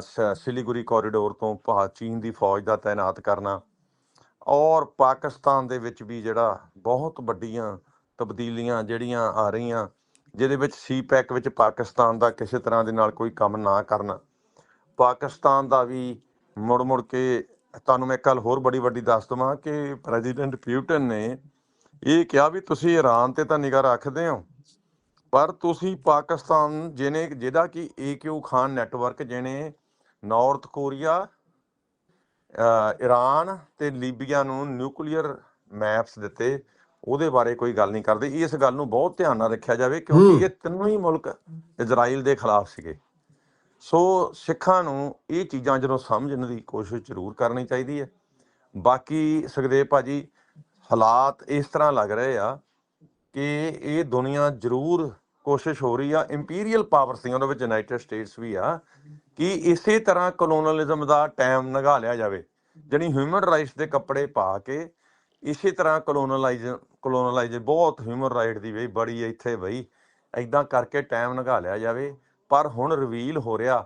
ਸ- ਸਿਲੀਗੁਰੀ ਕੋਰੀਡੋਰ ਤੋਂ ਭਾ- ਚੀਨ ਦੀ ਫੌਜ ਦਾ ਤਾਇਨਾਤ ਕਰਨਾ ਔਰ ਪਾਕਿਸਤਾਨ ਦੇ ਵਿੱਚ ਵੀ ਜਿਹੜਾ ਬਹੁਤ ਵੱਡੀਆਂ ਤਬਦੀਲੀਆਂ ਜਿਹੜੀਆਂ ਆ ਰਹੀਆਂ, ਜਿਹਦੇ ਵਿੱਚ ਸੀਪੈਕ ਵਿੱਚ ਪਾਕਿਸਤਾਨ ਦਾ ਕਿਸੇ ਤਰ੍ਹਾਂ ਦੇ ਨਾਲ ਕੋਈ ਕੰਮ ਨਾ ਕਰਨਾ। ਪਾਕਿਸਤਾਨ ਦਾ ਵੀ ਮੁੜ ਮੁੜ ਕੇ, ਤੁਹਾਨੂੰ ਮੈਂ ਕੱਲ ਹੋਰ ਬੜੀ ਵੱਡੀ ਦੱਸ ਦਵਾਂ ਕਿ ਪ੍ਰੈਜ਼ੀਡੈਂਟ ਪਿਊਟਨ ਨੇ ਇਹ ਕਿਹਾ ਵੀ ਤੁਸੀਂ ਈਰਾਨ ਤੇ ਤਾਂ ਨਿਗਾਹ ਰੱਖਦੇ ਹੋ, ਪਰ ਤੁਸੀਂ ਪਾਕਿਸਤਾਨ ਜਿਹਨੇ, ਜਿਹਦਾ ਕਿ ਏਕਿਊ ਖਾਨ ਨੈਟਵਰਕ ਜਿਹਨੇ ਨਾਰਥ ਕੋਰੀਆ ਈਰਾਨ ਤੇ ਲੀਬੀਆ ਨੂੰ ਨਿਊਕਲੀਅਰ ਮੈਪਸ ਦਿੱਤੇ। ਉਹਦੇ ਬਾਰੇ ਕੋਈ ਗੱਲ ਨਹੀਂ ਕਰਦੇ। ਇਸ ਗੱਲ ਨੂੰ ਬਹੁਤ ਧਿਆਨ ਨਾਲ ਰੱਖਿਆ ਜਾਵੇ ਕਿਉਂਕਿ ਇਹ ਤਿੰਨੋਂ ਹੀ ਮੁਲਕ ਇਜ਼ਰਾਈਲ ਦੇ ਖਿਲਾਫ ਸੀਗੇ। ਸੋ ਸਿੱਖਾਂ ਨੂੰ ਇਹ ਚੀਜ਼ਾਂ ਜਦੋਂ ਸਮਝਣ ਦੀ ਕੋਸ਼ਿਸ਼ ਜ਼ਰੂਰ ਕਰਨੀ ਚਾਹੀਦੀ ਹੈ। ਬਾਕੀ ਸੁਖਦੇਵ ਭਾਜੀ ਹਾਲਾਤ ਇਸ ਤਰ੍ਹਾਂ ਲੱਗ ਰਹੇ ਆ ਕਿ ਇਹ ਦੁਨੀਆ ਜ਼ਰੂਰ ਕੋਸ਼ਿਸ਼ ਹੋ ਰਹੀ ਆ। ਇੰਪੀਰੀਅਲ ਪਾਵਰਸ ਦੀਆਂ ਉਹਦੇ ਵਿੱਚ ਯੂਨਾਈਟਿਡ ਸਟੇਟਸ ਵੀ ਆ। ਕਿ ਇਸੇ ਤਰ੍ਹਾਂ ਕਲੋਨਲਿਜ਼ਮ ਦਾ ਟਾਈਮ ਲੰਘਾ ਲਿਆ ਜਾਵੇ। ਜਾਣੀ ਹਿਊਮਨ ਰਾਈਟਸ ਦੇ ਕੱਪੜੇ ਪਾ ਕੇ ਇਸੇ ਤਰ੍ਹਾਂ ਕਲੋਨਲਾਈਜ਼ ਕਲੋਨਲਾਈਜ਼ ਬਹੁਤ ਹਿਊਮਨ ਰਾਈਟ ਦੀ ਬਈ ਬੜੀ ਇੱਥੇ ਬਈ ਐਦਾਂ ਕਰਕੇ ਟਾਈਮ ਲੰਘਾ ਲਿਆ ਜਾਵੇ। ਪਰ ਹੁਣ ਰਿਵੀਲ ਹੋ ਰਿਹਾ,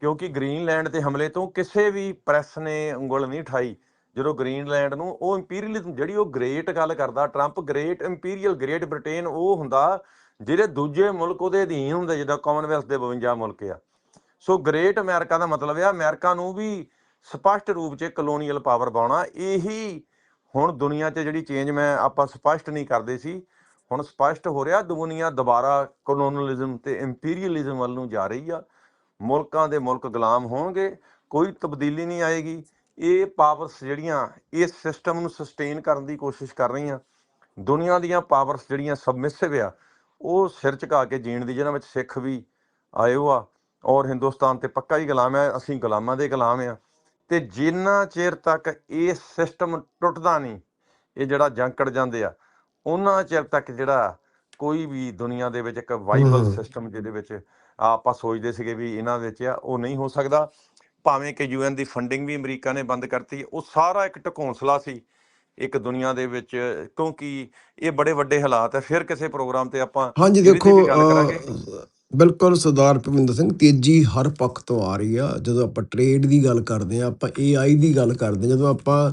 ਕਿਉਂਕਿ ਗ੍ਰੀਨਲੈਂਡ ਤੇ ਹਮਲੇ ਤੋਂ ਕਿਸੇ ਵੀ ਪ੍ਰੈਸ ਨੇ ਉਂਗਲ ਨਹੀਂ ਠਾਈ ਜਦੋਂ ਗ੍ਰੀਨਲੈਂਡ ਨੂੰ ਉਹ ਇੰਪੀਰੀਅਲਿਜ਼ਮ ਜਿਹੜੀ ਉਹ ਗ੍ਰੇਟ ਗੱਲ ਕਰਦਾ Trump great imperial Great Britain ਉਹ ਹੁੰਦਾ, ਜਿਹੜੇ ਦੂਜੇ ਮੁਲਕ ਉਹਦੇ ਅਧੀਨ ਹੁੰਦੇ, ਜਿੱਦਾਂ ਕਾਮਨਵੈਲਥ ਦੇ 52 ਮੁਲਕ ਆ। ਸੋ ਗ੍ਰੇਟ ਅਮਰੀਕਾ ਦਾ ਮਤਲਬ ਹੈ ਅਮਰੀਕਾ ਨੂੰ ਵੀ ਸਪਸ਼ਟ ਰੂਪ 'ਚ ਕਲੋਨੀਅਲ ਪਾਵਰ ਪਾਉਣਾ। ਇਹੀ ਹੁਣ ਦੁਨੀਆ 'ਚ ਜਿਹੜੀ ਚੇਂਜ ਮੈਂ ਆਪਾਂ ਸਪਸ਼ਟ ਨਹੀਂ ਕਰਦੇ ਸੀ, ਹੁਣ ਸਪਸ਼ਟ ਹੋ ਰਿਹਾ, ਦੁਨੀਆ ਦੁਬਾਰਾ ਕਲੋਨਲਿਜ਼ਮ ਤੇ ਇੰਪੀਰੀਅਲਿਜ਼ਮ ਵੱਲ ਨੂੰ ਜਾ ਰਹੀ ਆ। ਮੁਲਕਾਂ ਦੇ ਮੁਲਕ ਗੁਲਾਮ ਹੋਣਗੇ, ਕੋਈ ਤਬਦੀਲੀ ਨਹੀਂ ਆਏਗੀ। ਇਹ ਪਾਵਰਸ ਜਿਹੜੀਆਂ ਇਸ ਸਿਸਟਮ ਨੂੰ ਸਸਟੇਨ ਕਰਨ ਦੀ ਕੋਸ਼ਿਸ਼ ਕਰ ਰਹੀਆਂ। ਦੁਨੀਆ ਦੀਆਂ ਪਾਵਰਸ ਜਿਹੜੀਆਂ ਸਬਮਿਸਿਵ ਆ, ਉਹ ਸਿਰ ਝੁਕਾ ਕੇ ਜੀਣ ਦੀ, ਜਿਹਨਾਂ ਵਿੱਚ ਸਿੱਖ ਵੀ ਆਏ ਹੋ ਔਰ ਹਿੰਦੁਸਤਾਨ ਤੇ ਪੱਕਾ ਹੀ ਗੁਲਾਮ ਹੈ ਅਸੀਂ ਗੁਲਾਮਾਂ ਦੇ ਗੁਲਾਮ ਆ ਤੇ ਜਿੰਨਾ ਚਿਰ ਤੱਕ ਇਹ ਸਿਸਟਮ ਟੁੱਟਦਾ ਨਹੀਂ ਇਹ ਜਿਹੜਾ ਜੰਕੜ ਜਾਂਦੇ ਆ ਉਹਨਾਂ ਚਿਰ ਤੱਕ ਜਿਹੜਾ ਕੋਈ ਵੀ ਦੁਨੀਆ ਦੇ ਵਿੱਚ ਇੱਕ ਵਾਈਬਲ ਸਿਸਟਮ ਜਿਹਦੇ ਵਿੱਚ ਆਪਾਂ ਸੋਚਦੇ ਸੀਗੇ ਵੀ ਇਹਨਾਂ ਵਿੱਚ ਆ ਉਹ ਨਹੀਂ ਹੋ ਸਕਦਾ। ਭਾਵੇਂ ਕਿ ਯੂਐਨ ਦੀ ਫੰਡਿੰਗ ਵੀ ਅਮਰੀਕਾ ਨੇ ਬੰਦ ਕਰਤੀ ਉਹ ਸਾਰਾ ਇੱਕ ਢਕੌਂਸਲਾ ਸੀ ਇੱਕ ਦੁਨੀਆ ਦੇ ਵਿੱਚ ਕਿਉਂਕਿ ਇਹ ਬੜੇ ਵੱਡੇ ਹਾਲਾਤ ਹੈ ਫਿਰ ਕਿਸੇ ਪ੍ਰੋਗਰਾਮ ਤੇ ਆਪਾਂ ਹਾਂਜੀ ਦੇਖੋ ਬਿਲਕੁਲ ਸਰਦਾਰ ਭਵਿੰਦਰ ਸਿੰਘ, ਤੇਜ਼ੀ ਹਰ ਪੱਖ ਤੋਂ ਆ ਰਹੀ ਆ। ਜਦੋਂ ਆਪਾਂ ਟ੍ਰੇਡ ਦੀ ਗੱਲ ਕਰਦੇ ਆ, ਆਪਾਂ ਏਆਈ ਦੀ ਗੱਲ ਕਰਦੇ ਜਦੋਂ ਆਪਾਂ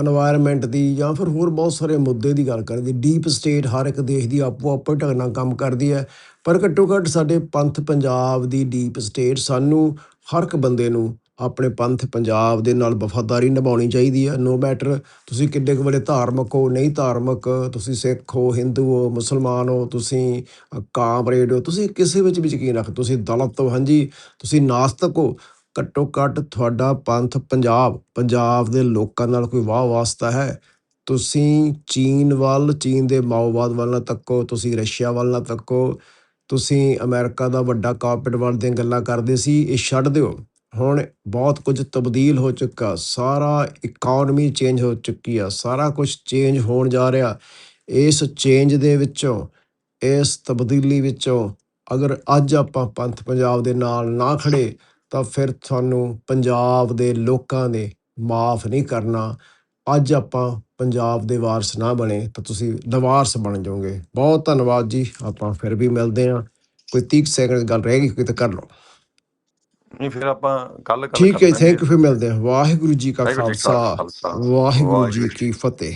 এনवायरमेंट ਦੀ ਜਾਂ ਫਿਰ ਹੋਰ ਬਹੁਤ ਸਾਰੇ ਮੁੱਦੇ ਦੀ ਗੱਲ ਕਰਦੇ ਡੀਪ ਸਟੇਟ ਹਰ ਇੱਕ ਦੇਸ਼ ਦੀ ਆਪੋ ਆਪੋ ਢੰਗ ਨਾਲ ਕੰਮ ਕਰਦੀ ਹੈ ਪਰ ਘੱਟੋ ਘੱਟ ਸਾਡੇ ਪੰਥ ਪੰਜਾਬ ਦੀ ਡੀਪ ਸਟੇਟ ਸਾਨੂੰ ਹਰ ਇੱਕ ਬੰਦੇ ਨੂੰ ਆਪਣੇ ਪੰਥ ਪੰਜਾਬ ਦੇ ਨਾਲ ਵਫਾਦਾਰੀ ਨਿਭਾਉਣੀ ਚਾਹੀਦੀ ਹੈ। ਨੋ ਮੈਟਰ ਤੁਸੀਂ ਕਿੰਨੇ ਕੁ ਬੜੇ ਧਾਰਮਿਕ ਹੋ, ਨਹੀਂ ਧਾਰਮਿਕ, ਤੁਸੀਂ ਸਿੱਖ ਹੋ, ਹਿੰਦੂ ਹੋ, ਮੁਸਲਮਾਨ ਹੋ, ਤੁਸੀਂ ਕਾਮਰੇਡ ਹੋ, ਤੁਸੀਂ ਕਿਸੇ ਵਿੱਚ ਵੀ ਯਕੀਨ ਰੱਖ, ਤੁਸੀਂ ਦਲਤ ਹੋ, ਹਾਂਜੀ, ਤੁਸੀਂ ਨਾਸਤਕ ਹੋ, ਘੱਟੋ ਘੱਟ ਤੁਹਾਡਾ ਪੰਥ ਪੰਜਾਬ ਪੰਜਾਬ ਦੇ ਲੋਕਾਂ ਨਾਲ ਕੋਈ ਵਾਹ ਵਾਸਤਾ ਹੈ। ਤੁਸੀਂ ਚੀਨ ਵੱਲ, ਚੀਨ ਦੇ ਮਾਓਵਾਦ ਵੱਲ ਨਾ ਤੱਕੋ, ਤੁਸੀਂ ਰਸ਼ੀਆ ਵੱਲ ਨਾ ਤੱਕੋ, ਤੁਸੀਂ ਅਮਰੀਕਾ ਦਾ ਵੱਡਾ ਕਾਰਪੋਰੇਟ ਵੱਲ ਦੀਆਂ ਗੱਲਾਂ ਕਰਦੇ ਸੀ, ਇਹ ਛੱਡ ਦਿਓ। ਹੁਣ ਬਹੁਤ ਕੁਝ ਤਬਦੀਲ ਹੋ ਚੁੱਕਾ, ਸਾਰਾ ਇਕਨੋਮੀ ਚੇਂਜ ਹੋ ਚੁੱਕੀ ਆ, ਸਾਰਾ ਕੁਝ ਚੇਂਜ ਹੋਣ ਜਾ ਰਿਹਾ। ਇਸ ਚੇਂਜ ਦੇ ਵਿੱਚੋਂ, ਇਸ ਤਬਦੀਲੀ ਵਿੱਚੋਂ ਅਗਰ ਅੱਜ ਆਪਾਂ ਪੰਥ ਪੰਜਾਬ ਦੇ ਨਾਲ ਨਾ ਖੜੇ ਤਾਂ ਫਿਰ ਤੁਹਾਨੂੰ ਪੰਜਾਬ ਦੇ ਲੋਕਾਂ ਨੇ ਮਾਫ ਨਹੀਂ ਕਰਨਾ। ਅੱਜ ਆਪਾਂ ਪੰਜਾਬ ਦੇ ਵਾਰਸ ਨਾ ਬਣੇ, ਤਾਂ ਤੁਸੀਂ ਨਵਾਰਸ ਬਣ ਜਾਓਗੇ। ਬਹੁਤ ਧੰਨਵਾਦ ਜੀ, ਆਪਾਂ ਫਿਰ ਵੀ ਮਿਲਦੇ ਹਾਂ। ਕੋਈ 30 ਸੈਕਿੰਡ ਗੱਲ ਰਹਿ ਗਈ, ਕੋਈ ਤਾਂ ਕਰ ਲਓ। ਨਹੀਂ ਫਿਰ ਆਪਾਂ ਕੱਲ ਗੱਲ ਠੀਕ ਹੈ ਕਰ ਥੈਂਕ ਯੂ ਫਿਰ ਮਿਲਦੇ ਹਾਂ। ਵਾਹਿਗੁਰੂ ਜੀ ਕਾ ਖਾਲਸਾ। ਵਾਹਿਗੁਰੂ ਜੀ ਕੀ ਫਤਿਹ।